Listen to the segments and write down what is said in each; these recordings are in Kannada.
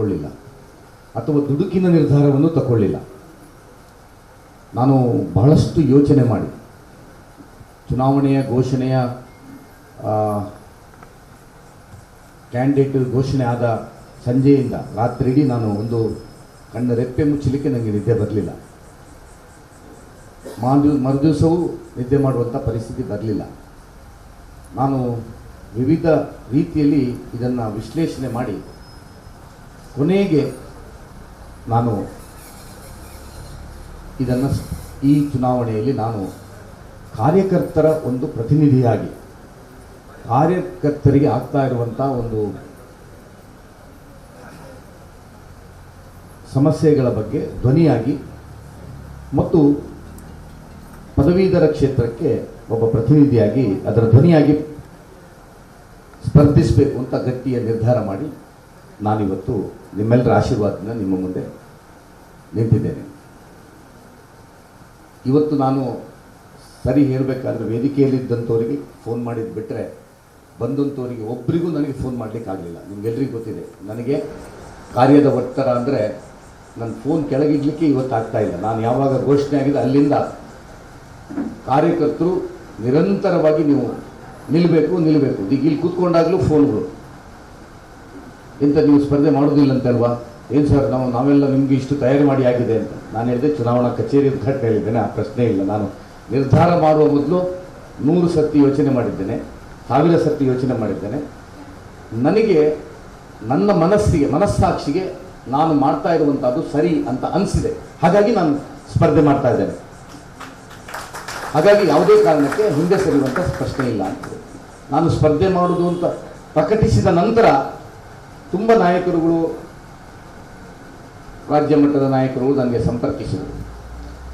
ತಗೊಳ್ಳಿಲ್ಲ ಅಥವಾ ದುಡುಕಿನ ನಿರ್ಧಾರವನ್ನು ತಗೊಳ್ಳಿಲ್ಲ ನಾನು ಬಹಳಷ್ಟು ಯೋಚನೆ ಮಾಡಿ. ಚುನಾವಣೆಯ ಘೋಷಣೆಯ ಕ್ಯಾಂಡಿಡೇಟ್ ಘೋಷಣೆ ಆದ ಸಂಜೆಯಿಂದ ರಾತ್ರಿ ಇಡೀ ನಾನು ಒಂದು ಕಣ್ಣ ರೆಪ್ಪೆ ಮುಚ್ಚಲಿಕ್ಕೆ ನನಗೆ ನಿದ್ದೆ ಬರಲಿಲ್ಲ. ಮಾರು ಮರುದಿವಸವೂ ನಿದ್ದೆ ಮಾಡುವಂಥ ಪರಿಸ್ಥಿತಿ ಬರಲಿಲ್ಲ. ನಾನು ವಿವಿಧ ರೀತಿಯಲ್ಲಿ ಇದನ್ನು ವಿಶ್ಲೇಷಣೆ ಮಾಡಿ ಕೊನೆಗೆ ನಾನು ಇದನ್ನು ಈ ಚುನಾವಣೆಯಲ್ಲಿ ನಾನು ಕಾರ್ಯಕರ್ತರ ಒಂದು ಪ್ರತಿನಿಧಿಯಾಗಿ, ಕಾರ್ಯಕರ್ತರಿಗೆ ಆಗ್ತಾ ಇರುವಂಥ ಒಂದು ಸಮಸ್ಯೆಗಳ ಬಗ್ಗೆ ಧ್ವನಿಯಾಗಿ ಮತ್ತು ಪದವೀಧರ ಕ್ಷೇತ್ರಕ್ಕೆ ಒಬ್ಬ ಪ್ರತಿನಿಧಿಯಾಗಿ ಅದರ ಧ್ವನಿಯಾಗಿ ಸ್ಪರ್ಧಿಸಬೇಕು ಅಂತ ಗಟ್ಟಿಯ ನಿರ್ಧಾರ ಮಾಡಿ ನಾನಿವತ್ತು ನಿಮ್ಮೆಲ್ಲರ ಆಶೀರ್ವಾದನ ನಿಮ್ಮ ಮುಂದೆ ನಿಂತಿದ್ದೇನೆ. ಇವತ್ತು ನಾನು ಸರಿ ಹೇಳಬೇಕಾದ್ರೆ ವೇದಿಕೆಯಲ್ಲಿದ್ದಂಥವ್ರಿಗೆ ಫೋನ್ ಮಾಡಿದ್ದು ಬಿಟ್ಟರೆ ಬಂದಂಥವ್ರಿಗೆ ಒಬ್ಬರಿಗೂ ನನಗೆ ಫೋನ್ ಮಾಡಲಿಕ್ಕಾಗಲಿಲ್ಲ. ನಿಮ್ಗೆಲ್ರಿಗೂ ಗೊತ್ತಿದೆ. ನನಗೆ ಕಾರ್ಯದ ಒತ್ತಡ ಅಂದರೆ ನನ್ನ ಫೋನ್ ಕೆಳಗಿಡ್ಲಿಕ್ಕೆ ಇವತ್ತು ಆಗ್ತಾ ಇಲ್ಲ. ನಾನು ಯಾವಾಗ ಘೋಷಣೆ ಆಗಿದೆ ಅಲ್ಲಿಂದ ಕಾರ್ಯಕರ್ತರು ನಿರಂತರವಾಗಿ ನೀವು ನಿಲ್ಲಬೇಕು ನಿಲ್ಲಬೇಕು ಈಗ ಇಲ್ಲಿ ಕೂತ್ಕೊಂಡಾಗಲೂ ಫೋನ್ಗಳು. ಇಂಥ ನೀವು ಸ್ಪರ್ಧೆ ಮಾಡೋದಿಲ್ಲ ಅಂತಲ್ವಾ ಏನು ಸರ್, ನಾವು, ನಾವೆಲ್ಲ ನಿಮಗೆ ಇಷ್ಟು ತಯಾರಿ ಮಾಡಿ ಆಗಿದೆ ಅಂತ. ನಾನು ಹೇಳಿದೆ, ಚುನಾವಣಾ ಕಚೇರಿ ಉದ್ಘಾಟನೆ ಹೇಳಿದ್ದೇನೆ, ಆ ಪ್ರಶ್ನೆ ಇಲ್ಲ. ನಾನು ನಿರ್ಧಾರ ಮಾಡುವ ಮೊದಲು ನೂರು ಸತಿ ಯೋಚನೆ ಮಾಡಿದ್ದೇನೆ, ಸಾವಿರ ಸತಿ ಯೋಚನೆ ಮಾಡಿದ್ದೇನೆ. ನನಗೆ, ನನ್ನ ಮನಸ್ಸಿಗೆ, ಮನಸ್ಸಾಕ್ಷಿಗೆ ನಾನು ಮಾಡ್ತಾ ಇರುವಂಥದ್ದು ಸರಿ ಅಂತ ಅನಿಸಿದೆ. ಹಾಗಾಗಿ ನಾನು ಸ್ಪರ್ಧೆ ಮಾಡ್ತಾ ಇದ್ದೇನೆ. ಹಾಗಾಗಿ ಯಾವುದೇ ಕಾರಣಕ್ಕೆ ಹಿಂದೆ ಸರಿಯುವಂಥ ಪ್ರಶ್ನೆ ಇಲ್ಲ ಅಂತ. ನಾನು ಸ್ಪರ್ಧೆ ಮಾಡುವುದು ಅಂತ ಪ್ರಕಟಿಸಿದ ನಂತರ ತುಂಬ ನಾಯಕರುಗಳು, ರಾಜ್ಯ ಮಟ್ಟದ ನಾಯಕರು ನನಗೆ ಸಂಪರ್ಕಿಸಿದರು.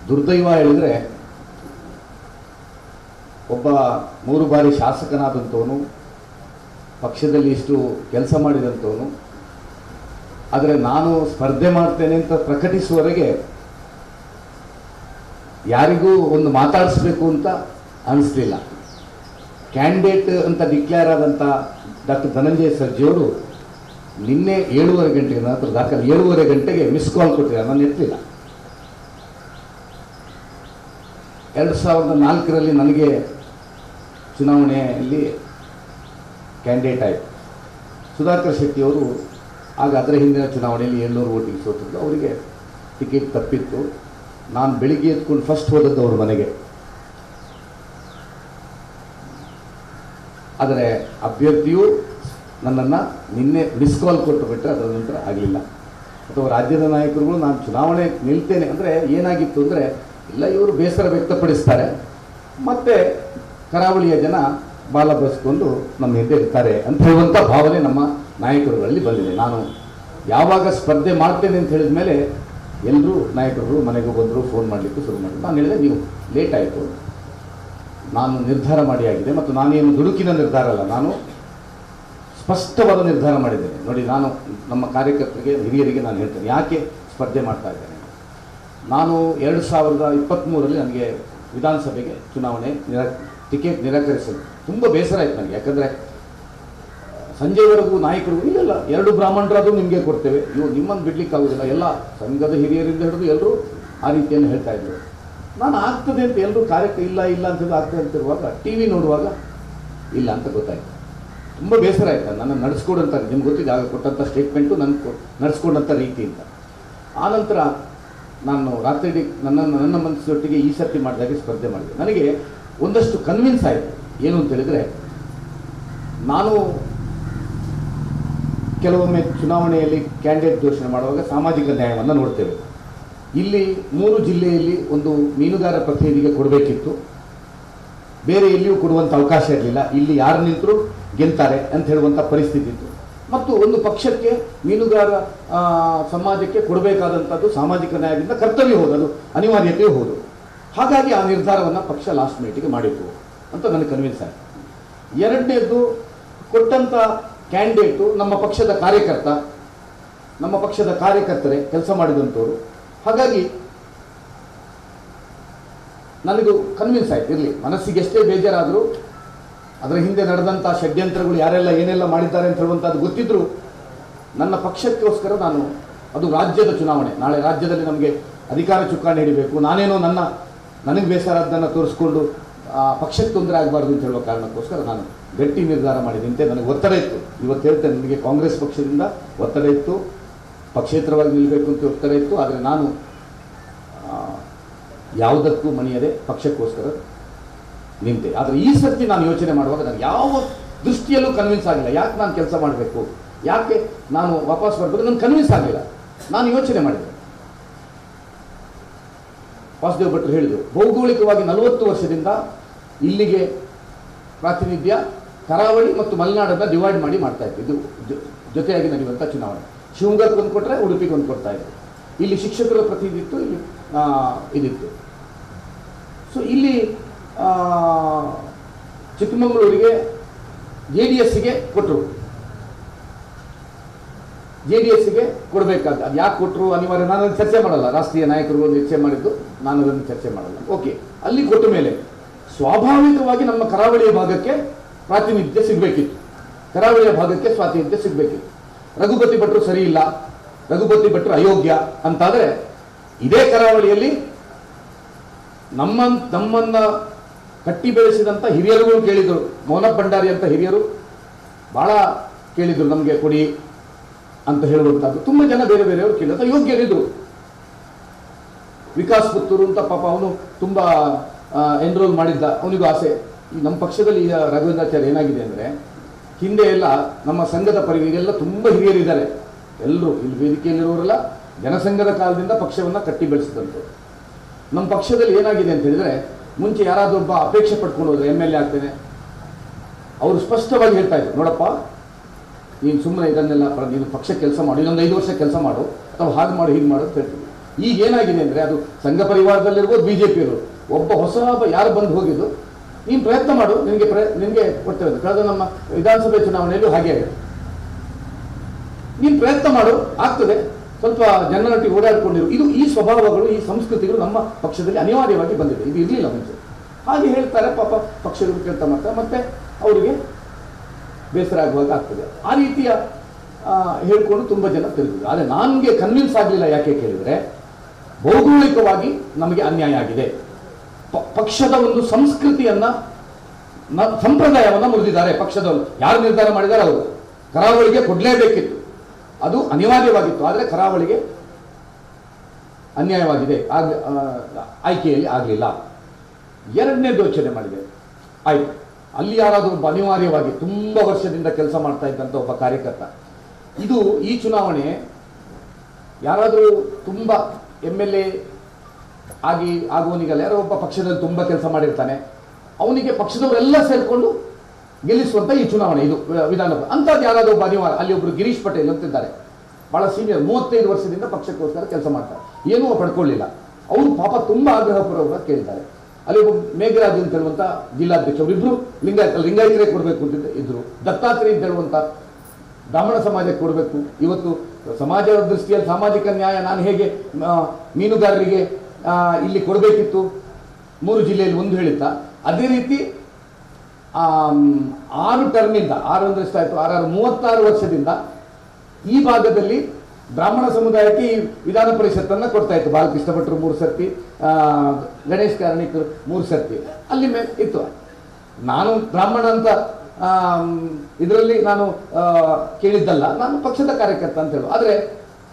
ದುರ್ದೈವ ಹೇಳಿದರೆ, ಒಬ್ಬ ಮೂರು ಬಾರಿ ಶಾಸಕನಾದಂಥವನು, ಪಕ್ಷದಲ್ಲಿ ಇಷ್ಟು ಕೆಲಸ ಮಾಡಿದಂಥವನು, ಆದರೆ ನಾನು ಸ್ಪರ್ಧೆ ಮಾಡ್ತೇನೆ ಅಂತ ಪ್ರಕಟಿಸುವವರೆಗೆ ಯಾರಿಗೂ ಒಂದು ಮಾತಾಡಿಸ್ಬೇಕು ಅಂತ ಅನಿಸ್ಲಿಲ್ಲ. ಕ್ಯಾಂಡಿಡೇಟ್ ಅಂತ ಡಿಕ್ಲೇರ್ ಆದಂಥ ಡಾಕ್ಟರ್ ಧನಂಜಯ ಸರ್ಜಿಯವರು ನಿನ್ನೆ ಏಳುವರೆ ಗಂಟೆಗೆ ನನ್ನ ಹತ್ರ ದಾಖಲೆ, ಏಳುವರೆ ಗಂಟೆಗೆ ಮಿಸ್ ಕಾಲ್ ಕೊಟ್ಟಿದೆ ನಾನು ಎತ್ತಲಿಲ್ಲ. ಎರಡು ಸಾವಿರದ ನಾಲ್ಕರಲ್ಲಿ ನನಗೆ ಚುನಾವಣೆಯಲ್ಲಿ ಕ್ಯಾಂಡಿಡೇಟ್ ಆಯಿತು. ಸುಧಾಕರ್ ಶೆಟ್ಟಿಯವರು ಆಗ ಅದರ ಹಿಂದಿನ ಚುನಾವಣೆಯಲ್ಲಿ ಏಳ್ನೂರು ಓಟಿಗೆ ಸೋತಿದ್ದು. ಅವರಿಗೆ ಟಿಕೆಟ್ ತಪ್ಪಿತ್ತು. ನಾನು ಬೆಳಿಗ್ಗೆ ಎತ್ಕೊಂಡು ಫಸ್ಟ್ ಹೋದದ್ದು ಅವ್ರ ಮನೆಗೆ. ಆದರೆ ಅಭ್ಯರ್ಥಿಯು ನನ್ನನ್ನು ನಿನ್ನೆ ಮಿಸ್ ಕಾಲ್ ಕೊಟ್ಟು ಬಿಟ್ಟರೆ ಅದರ ನಂತರ ಆಗಲಿಲ್ಲ. ಅಥವಾ ರಾಜ್ಯದ ನಾಯಕರುಗಳು ನಾನು ಚುನಾವಣೆ ನಿಲ್ತೇನೆ ಅಂದರೆ ಏನಾಗಿತ್ತು ಅಂದರೆ ಇಲ್ಲ ಇವರು ಬೇಸರ ವ್ಯಕ್ತಪಡಿಸ್ತಾರೆ. ಮತ್ತು ಕರಾವಳಿಯ ಜನ ಬಾಲ ಬಸ್ಕೊಂಡು ನಮ್ಮ ಹಿಂದೆ ಇರ್ತಾರೆ ಅಂತ ಹೇಳುವಂಥ ಭಾವನೆ ನಮ್ಮ ನಾಯಕರುಗಳಲ್ಲಿ ಬಂದಿದೆ. ನಾನು ಯಾವಾಗ ಸ್ಪರ್ಧೆ ಮಾಡ್ತೇನೆ ಅಂತ ಹೇಳಿದ ಮೇಲೆ ಎಲ್ಲರೂ ನಾಯಕರು ಮನೆಗೆ ಬಂದರು ಫೋನ್ ಮಾಡಲಿಕ್ಕೆ ಶುರು ಮಾಡಿದ್ರು. ನಾನು ಹೇಳಿದೆ, ನೀವು ಲೇಟ್ ಆಯಿತು. ನಾನು ನಿರ್ಧಾರ ಮಾಡಿ ಆಗಿದೆ ಮತ್ತು ನಾನೇನು ದುಡುಕಿನ ನಿರ್ಧಾರ ಅಲ್ಲ. ನಾನು ಸ್ಪಷ್ಟವಾದ ನಿರ್ಧಾರ ಮಾಡಿದ್ದೇನೆ. ನೋಡಿ, ನಾನು ನಮ್ಮ ಕಾರ್ಯಕರ್ತರಿಗೆ, ಹಿರಿಯರಿಗೆ ನಾನು ಹೇಳ್ತೇನೆ. ಯಾಕೆ ಸ್ಪರ್ಧೆ ಮಾಡ್ತಾ ಇದ್ದೇನೆ? ನಾನು ಎರಡು ಸಾವಿರದ ಇಪ್ಪತ್ತ್ಮೂರರಲ್ಲಿ ನನಗೆ ವಿಧಾನಸಭೆಗೆ ಚುನಾವಣೆ ನಿರಾ, ಟಿಕೆಟ್ ನಿರಾಕರಿಸಲು ತುಂಬ ಬೇಸರ ಆಯಿತು ನನಗೆ. ಯಾಕಂದರೆ, ಸಂಜೆವರೆಗೂ ನಾಯಕರು ಇಲ್ಲ ಎರಡು ಬ್ರಾಹ್ಮಣರಾದರೂ ನಿಮಗೆ ಕೊಡ್ತೇವೆ. ಇವು ನಿಮ್ಮನ್ನು ಬಿಡ್ಲಿಕ್ಕೆ ಆಗೋದಿಲ್ಲ ಎಲ್ಲ ಸಂಘದ ಹಿರಿಯರಿಂದ ಹಿಡಿದು ಎಲ್ಲರೂ ಆ ರೀತಿಯನ್ನು ಹೇಳ್ತಾ ಇದ್ದರು ನಾನು ಆಗ್ತದೆ ಅಂತ ಎಲ್ಲರೂ ಕಾರ್ಯಕ್ಕೆ ಇಲ್ಲ ಇಲ್ಲ ಅಂತ ಆಗ್ತದೆ ಅಂತಿರುವಾಗ ಟಿ ವಿ ನೋಡುವಾಗ ಇಲ್ಲ ಅಂತ ಗೊತ್ತಾಯ್ತು. ತುಂಬ ಬೇಸರ ಆಯ್ತು. ನನ್ನ ನಡೆಸ್ಕೊಡಂತ ನಿಮ್ಗೆ ಗೊತ್ತಿದೆ, ಆಗ ಕೊಟ್ಟಂಥ ಸ್ಟೇಟ್ಮೆಂಟು ನನ್ನ ನಡೆಸ್ಕೊಂಡಂಥ ರೀತಿ ಅಂತ. ಆನಂತರ ನಾನು ರಾತ್ರಿ ನನ್ನ ನನ್ನ ಮನಸ್ಸಿನೊಟ್ಟಿಗೆ ಈ ಸರ್ತಿ ಮಾಡಿದಾಗ ಸ್ಪರ್ಧೆ ಮಾಡಿದೆ. ನನಗೆ ಒಂದಷ್ಟು ಕನ್ವಿನ್ಸ್ ಆಯಿತು. ಏನು ಅಂತ ಹೇಳಿದರೆ, ನಾನು ಕೆಲವೊಮ್ಮೆ ಚುನಾವಣೆಯಲ್ಲಿ ಕ್ಯಾಂಡಿಡೇಟ್ ಘೋಷಣೆ ಮಾಡುವಾಗ ಸಾಮಾಜಿಕ ನ್ಯಾಯವನ್ನು ನೋಡ್ತೇವೆ. ಇಲ್ಲಿ ಮೂರು ಜಿಲ್ಲೆಯಲ್ಲಿ ಒಂದು ಮೀನುಗಾರ ಪ್ರತಿನಿಧಿಗೆ ಕೊಡಬೇಕಿತ್ತು. ಬೇರೆ ಎಲ್ಲಿಯೂ ಕೊಡುವಂಥ ಅವಕಾಶ ಇರಲಿಲ್ಲ. ಇಲ್ಲಿ ಯಾರು ನಿಂತರೂ ಗೆಲ್ತಾರೆ ಅಂತ ಹೇಳುವಂಥ ಪರಿಸ್ಥಿತಿ ಇತ್ತು. ಮತ್ತು ಒಂದು ಪಕ್ಷಕ್ಕೆ ಮೀನುಗಾರ ಸಮಾಜಕ್ಕೆ ಕೊಡಬೇಕಾದಂಥದ್ದು ಸಾಮಾಜಿಕ ನ್ಯಾಯದಿಂದ ಕರ್ತವ್ಯ ಹೋದದು ಅನಿವಾರ್ಯತೆಯೂ ಹೋದು. ಹಾಗಾಗಿ ಆ ನಿರ್ಧಾರವನ್ನು ಪಕ್ಷ ಲಾಸ್ಟ್ ಮೀಟಿಗೆ ಮಾಡಿತ್ತು ಅಂತ ನನಗೆ ಕನ್ವಿನ್ಸ್ ಆಯಿತು. ಎರಡನೇದು ಕೊಟ್ಟಂಥ ಕ್ಯಾಂಡಿಡೇಟು ನಮ್ಮ ಪಕ್ಷದ ಕಾರ್ಯಕರ್ತ, ನಮ್ಮ ಪಕ್ಷದ ಕಾರ್ಯಕರ್ತರೇ ಕೆಲಸ ಮಾಡಿದಂಥವ್ರು ಹಾಗಾಗಿ ನನಗೂ ಕನ್ವಿನ್ಸ್ ಆಯ್ತು, ಇರಲಿ, ಮನಸ್ಸಿಗೆ ಎಷ್ಟೇ ಬೇಜಾರಾದರೂ ಅದರ ಹಿಂದೆ ನಡೆದಂಥ ಷಡ್ಯಂತ್ರಗಳು ಯಾರೆಲ್ಲ ಏನೆಲ್ಲ ಮಾಡಿದ್ದಾರೆ ಅಂತ ಹೇಳುವಂಥದ್ದು ಗೊತ್ತಿದ್ರು ನನ್ನ ಪಕ್ಷಕ್ಕೋಸ್ಕರ ನಾನು ಅದು ರಾಜ್ಯದ ಚುನಾವಣೆ. ನಾಳೆ ರಾಜ್ಯದಲ್ಲಿ ನಮಗೆ ಅಧಿಕಾರ ಚುಕ್ಕಾಣಿ ಹಿಡಿಬೇಕು. ನಾನೇನೋ ನನ್ನ ನನಗೆ ಬೇಸರದ್ದನ್ನು ತೋರಿಸ್ಕೊಂಡು ಆ, ಪಕ್ಷಕ್ಕೆ ತೊಂದರೆ ಆಗಬಾರ್ದು ಅಂತ ಹೇಳುವ ಕಾರಣಕ್ಕೋಸ್ಕರ ನಾನು ಗಟ್ಟಿ ನಿರ್ಧಾರ ಮಾಡಿದಂತೆ ನನಗೆ ಒತ್ತಡ ಇತ್ತು. ಇವತ್ತು ಹೇಳ್ತೇನೆ ನನಗೆ ಕಾಂಗ್ರೆಸ್ ಪಕ್ಷದಿಂದ ಒತ್ತಡ ಇತ್ತು. ಪಕ್ಷೇತರವಾಗಿ ನಿಲ್ಲಬೇಕು ಅಂತ ಒತ್ತಡ ಇತ್ತು. ಆದರೆ ನಾನು ಯಾವುದಕ್ಕೂ ಮಣಿಯದೆ ಪಕ್ಷಕ್ಕೋಸ್ಕರ ನಿಂತೆ. ಆದರೆ ಈ ಸರ್ತಿ ನಾನು ಯೋಚನೆ ಮಾಡುವಾಗ ನಾನು ಯಾವ ದೃಷ್ಟಿಯಲ್ಲೂ ಕನ್ವಿನ್ಸ್ ಆಗಿಲ್ಲ. ಯಾಕೆ ನಾನು ಕೆಲಸ ಮಾಡಬೇಕು? ಯಾಕೆ ನಾನು ವಾಪಸ್ ಬರಬೇಕು? ನನಗೆ ಕನ್ವಿನ್ಸ್ ಆಗಲಿಲ್ಲ. ನಾನು ಯೋಚನೆ ಮಾಡಿದೆ. ವಾಸುದೇವ್ ಭಟ್ರು ಹೇಳಿದರು, ಭೌಗೋಳಿಕವಾಗಿ ನಲವತ್ತು ವರ್ಷದಿಂದ ಇಲ್ಲಿಗೆ ಪ್ರಾತಿನಿಧ್ಯ ಕರಾವಳಿ ಮತ್ತು ಮಲೆನಾಡನ್ನು ಡಿವೈಡ್ ಮಾಡಿ ಮಾಡ್ತಾ ಇತ್ತು ಇದು ಜೊತೆಯಾಗಿ ನಡೆಯುವಂಥ ಚುನಾವಣೆ. ಶಿವಮೊಗ್ಗಕ್ಕೆ ಒಂದು ಕೊಟ್ಟರೆ ಉಡುಪಿಗೆ ಒಂದು ಕೊಡ್ತಾ ಇದ್ರು ಇಲ್ಲಿ ಶಿಕ್ಷಕರ ಪ್ರತಿನಿಧಿತ್ತು ಇಲ್ಲಿ ಇದಿತ್ತು. ಸೊ ಇಲ್ಲಿ ಚಿಕ್ಕಮಗಳೂರಿಗೆ ಜೆ ಡಿ ಎಸ್ಸಿಗೆ ಕೊಟ್ಟರು ಜೆ ಡಿ ಎಸ್ಸಿಗೆ ಕೊಡಬೇಕಾದ, ಅದು ಯಾಕೆ ಕೊಟ್ಟರು ಅನಿವಾರ್ಯ ನಾನು ಅದನ್ನು ಚರ್ಚೆ ಮಾಡಲ್ಲ. ರಾಷ್ಟ್ರೀಯ ನಾಯಕರುಗಳು ಚರ್ಚೆ ಮಾಡಿದ್ದು ನಾನು ಅದನ್ನು ಚರ್ಚೆ ಮಾಡಲ್ಲ. ಓಕೆ, ಅಲ್ಲಿ ಕೊಟ್ಟ ಮೇಲೆ ಸ್ವಾಭಾವಿಕವಾಗಿ ನಮ್ಮ ಕರಾವಳಿಯ ಭಾಗಕ್ಕೆ ಪ್ರಾತಿನಿಧ್ಯ ಸಿಗಬೇಕಿತ್ತು. ಕರಾವಳಿಯ ಭಾಗಕ್ಕೆ ಪ್ರಾತಿನಿಧ್ಯ ಸಿಗಬೇಕಿತ್ತು. ರಘುಪತಿ ಭಟ್ರು ಸರಿ ಇಲ್ಲ, ರಘುಪತಿ ಭಟ್ರು ಅಯೋಗ್ಯ ಅಂತಾದರೆ ಇದೇ ಕರಾವಳಿಯಲ್ಲಿ ನಮ್ಮ ನಮ್ಮನ್ನ ಕಟ್ಟಿ ಬೆಳೆಸಿದಂಥ ಹಿರಿಯರುಗಳು ಕೇಳಿದರು, ಮೌನ ಭಂಡಾರಿ ಅಂತ ಹಿರಿಯರು ಬಹಳ ಕೇಳಿದರು ನಮಗೆ ಕೊಡಿ ಅಂತ ಹೇಳುವಂಥದ್ದು ತುಂಬ ಜನ ಬೇರೆ ಬೇರೆಯವರು ಕೇಳಿದ ಯೋಗ್ಯರಿದ್ರು. ವಿಕಾಸ್ ಪುತ್ತೂರು ಅಂತ ಪಾಪ ಅವನು ತುಂಬ ಎನ್ರೋಲ್ ಮಾಡಿದ್ದ. ಅವನಿಗೂ ಆಸೆ. ಈ ನಮ್ಮ ಪಕ್ಷದಲ್ಲಿ ಈಗ ರಾಘವೇಂದ್ರಾಚಾರ್ಯ ಏನಾಗಿದೆ ಅಂದರೆ, ಹಿಂದೆ ಎಲ್ಲ ನಮ್ಮ ಸಂಘದ ಪರಿವಿಗೆಲ್ಲ ತುಂಬ ಹಿರಿಯರಿದ್ದಾರೆ ಎಲ್ಲರೂ ಇಲ್ಲಿ ವೇದಿಕೆಯಲ್ಲಿರೋರೆಲ್ಲ ಜನಸಂಘದ ಕಾಲದಿಂದ ಪಕ್ಷವನ್ನು ಕಟ್ಟಿ ಬೆಳೆಸಿದಂಥವ್ರು ನಮ್ಮ ಪಕ್ಷದಲ್ಲಿ ಏನಾಗಿದೆ ಅಂತ ಹೇಳಿದ್ರೆ ಮುಂಚೆ ಯಾರಾದರೂ ಒಬ್ಬ ಅಪೇಕ್ಷೆ ಪಡ್ಕೊಂಡು ಹೋದ್ರೆ ಎಂ ಎಲ್ ಎ ಆಗ್ತೇನೆ. ಅವರು ಸ್ಪಷ್ಟವಾಗಿ ಹೇಳ್ತಾ ಇದ್ರು, ನೋಡಪ್ಪ, ನೀನು ಸುಮ್ಮನೆ ಇದನ್ನೆಲ್ಲ ನೀನು ಪಕ್ಷ ಕೆಲಸ ಮಾಡು, ಇನ್ನೊಂದು ಐದು ವರ್ಷ ಕೆಲಸ ಮಾಡು, ಅಥವಾ ಹಾಗೆ ಮಾಡು, ಹೀಗೆ ಮಾಡು ಅಂತ ಹೇಳ್ತೀವಿ ಈಗ ಏನಾಗಿದೆ ಅಂದರೆ ಅದು ಸಂಘ ಪರಿವಾರದಲ್ಲಿರ್ಬೋದು ಬಿ ಜೆ ಪಿಯವರು ಒಬ್ಬ ಹೊಸ ಯಾರು ಬಂದು ಹೋಗಿದ್ದು, ನೀನು ಪ್ರಯತ್ನ ಮಾಡು, ನಿನಗೆ ಪ್ರಯ ನಿನಗೆ ಕೊಡ್ತೇವೆ ಅಂತ. ಕಳೆದ ನಮ್ಮ ವಿಧಾನಸಭೆ ಚುನಾವಣೆಯಲ್ಲೂ ಹಾಗೆ ಆಗಿದೆ. ನೀನು ಪ್ರಯತ್ನ ಮಾಡು, ಆಗ್ತದೆ. ಸ್ವಲ್ಪ ಜನರೊಟ್ಟಿಗೆ ಓಡಾಡಿಕೊಂಡಿರು. ಇದು ಈ ಸ್ವಭಾವಗಳು, ಈ ಸಂಸ್ಕೃತಿಗಳು ನಮ್ಮ ಪಕ್ಷದಲ್ಲಿ ಅನಿವಾರ್ಯವಾಗಿ ಬಂದಿದೆ. ಇದು ಇರಲಿಲ್ಲ ಮುಂಚೆ. ಹಾಗೆ ಹೇಳ್ತಾರೆ ಪಾಪ ಪಕ್ಷಗಳು ಕೆಲಸ ಮಾಡ್ತಾರೆ. ಮತ್ತೆ ಅವರಿಗೆ ಬೇಸರ ಆಗುವಾಗ ಆಗ್ತದೆ. ಆ ರೀತಿಯ ಹೇಳಿಕೊಂಡು ತುಂಬ ಜನ ತಿರುಗಿದ್ರು. ಆದರೆ ನನಗೆ ಕನ್ವಿನ್ಸ್ ಆಗಲಿಲ್ಲ ಯಾಕೆ ಕೇಳಿದರೆ, ಭೌಗೋಳಿಕವಾಗಿ ನಮಗೆ ಅನ್ಯಾಯ ಆಗಿದೆ. ಪಕ್ಷದ ಒಂದು ಸಂಸ್ಕೃತಿಯನ್ನ ಸಂಪ್ರದಾಯವನ್ನ ಮುರಿದಿದ್ದಾರೆ. ಪಕ್ಷದವರು ಯಾರು ನಿರ್ಧಾರ ಮಾಡಿದ್ದಾರೆ ಅವರು ಕರಾವಳಿಗೆ ಕೊಡಲೇಬೇಕಿತ್ತು. ಅದು ಅನಿವಾರ್ಯವಾಗಿತ್ತು. ಆದರೆ ಕರಾವಳಿಗೆ ಅನ್ಯಾಯವಾಗಿದೆ. ಆಗ ಆಯ್ಕೆಯಲ್ಲಿ ಆಗಲಿಲ್ಲ. ಎರಡನೇ ಯೋಚನೆ ಮಾಡಿದೆ. ಆಯ್ತು. ಅಲ್ಲಿ ಯಾರಾದರೂ ಒಬ್ಬ ಅನಿವಾರ್ಯವಾಗಿ ತುಂಬ ವರ್ಷದಿಂದ ಕೆಲಸ ಮಾಡ್ತಾ ಇದ್ದಂಥ ಒಬ್ಬ ಕಾರ್ಯಕರ್ತ. ಇದು ಈ ಚುನಾವಣೆ ಯಾರಾದರೂ ತುಂಬ ಎಂ ಎಲ್ ಎ ಆಗಿ, ಆಗುವನಿಗಲ್ಲ. ಯಾರೋ ಒಬ್ಬ ಪಕ್ಷದಲ್ಲಿ ತುಂಬ ಕೆಲಸ ಮಾಡಿರ್ತಾನೆ. ಅವನಿಗೆ ಪಕ್ಷದವರೆಲ್ಲ ಸೇರಿಕೊಂಡು ಗೆಲ್ಲಿಸುವಂಥ ಈ ಚುನಾವಣೆ ಇದು ವಿಧಾನ ಅಂಥದ್ದು ಯಾರಾದರೂ ಒಬ್ಬ ಅನಿವಾರ್ಯ, ಅಲ್ಲಿ ಒಬ್ಬರು ಗಿರೀಶ್ ಪಟೇಲ್ ಅಂತಿದ್ದಾರೆ. ಭಾಳ ಸೀನಿಯರ್ ಮೂವತ್ತೈದು ವರ್ಷದಿಂದ ಪಕ್ಷಕ್ಕೋಸ್ಕರ ಕೆಲಸ ಮಾಡ್ತಾರೆ. ಏನೂ ಪಡ್ಕೊಳ್ಳಿಲ್ಲ. ಅವರು ಪಾಪ ತುಂಬ ಆಗ್ರಹಪೂರ್ವಕ ಕೇಳಿದ್ದಾರೆ. ಅಲ್ಲಿ ಒಬ್ಬ ಮೇಘರಾಜ್ ಅಂತ ಹೇಳುವಂಥ ಜಿಲ್ಲಾಧ್ಯಕ್ಷ ಅವರಿಬ್ಬರು ಲಿಂಗಾಯತ ಲಿಂಗಾಯತರೇ ಕೊಡಬೇಕು ಅಂತ ಇದ್ರು. ದತ್ತಾತ್ರೇಯ ಅಂತ ಹೇಳುವಂಥ ಬ್ರಾಹ್ಮಣ ಸಮಾಜಕ್ಕೆ ಕೊಡಬೇಕು. ಇವತ್ತು ಸಮಾಜದ ದೃಷ್ಟಿಯಲ್ಲಿ ಸಾಮಾಜಿಕ ನ್ಯಾಯ, ನಾನು ಹೇಗೆ ಮೀನುಗಾರರಿಗೆ ಇಲ್ಲಿ ಕೊಡಬೇಕಿತ್ತು? ಮೂರು ಜಿಲ್ಲೆಯಲ್ಲಿ ಒಂದು ಹೇಳುತ್ತಾ ಅದೇ ರೀತಿ ಆರು ಟರ್ಮಿಂದ, ಆರು ಅಂದ್ರೆ ಎಷ್ಟಾಯ್ತು ಆರಾರು, ಮೂವತ್ತಾರು ವರ್ಷದಿಂದ ಈ ಭಾಗದಲ್ಲಿ ಬ್ರಾಹ್ಮಣ ಸಮುದಾಯಕ್ಕೆ ಈ ವಿಧಾನ ಪರಿಷತ್ತನ್ನು ಕೊಡ್ತಾ ಇತ್ತು. ಬಾಲಕೃಷ್ಣ ಭಟ್ರು ಮೂರು ಸರ್ತಿ ಗಣೇಶ್ ಕಾರ್ಣಿಕರು ಮೂರು ಸರ್ತಿ. ಅಲ್ಲಿ ಮೇ ಇತ್ತು. ನಾನು ಬ್ರಾಹ್ಮಣ ಅಂತ ಇದರಲ್ಲಿ ನಾನು ಕೇಳಿದ್ದಲ್ಲ. ನಾನು ಪಕ್ಷದ ಕಾರ್ಯಕರ್ತ ಅಂತ ಹೇಳು. ಆದರೆ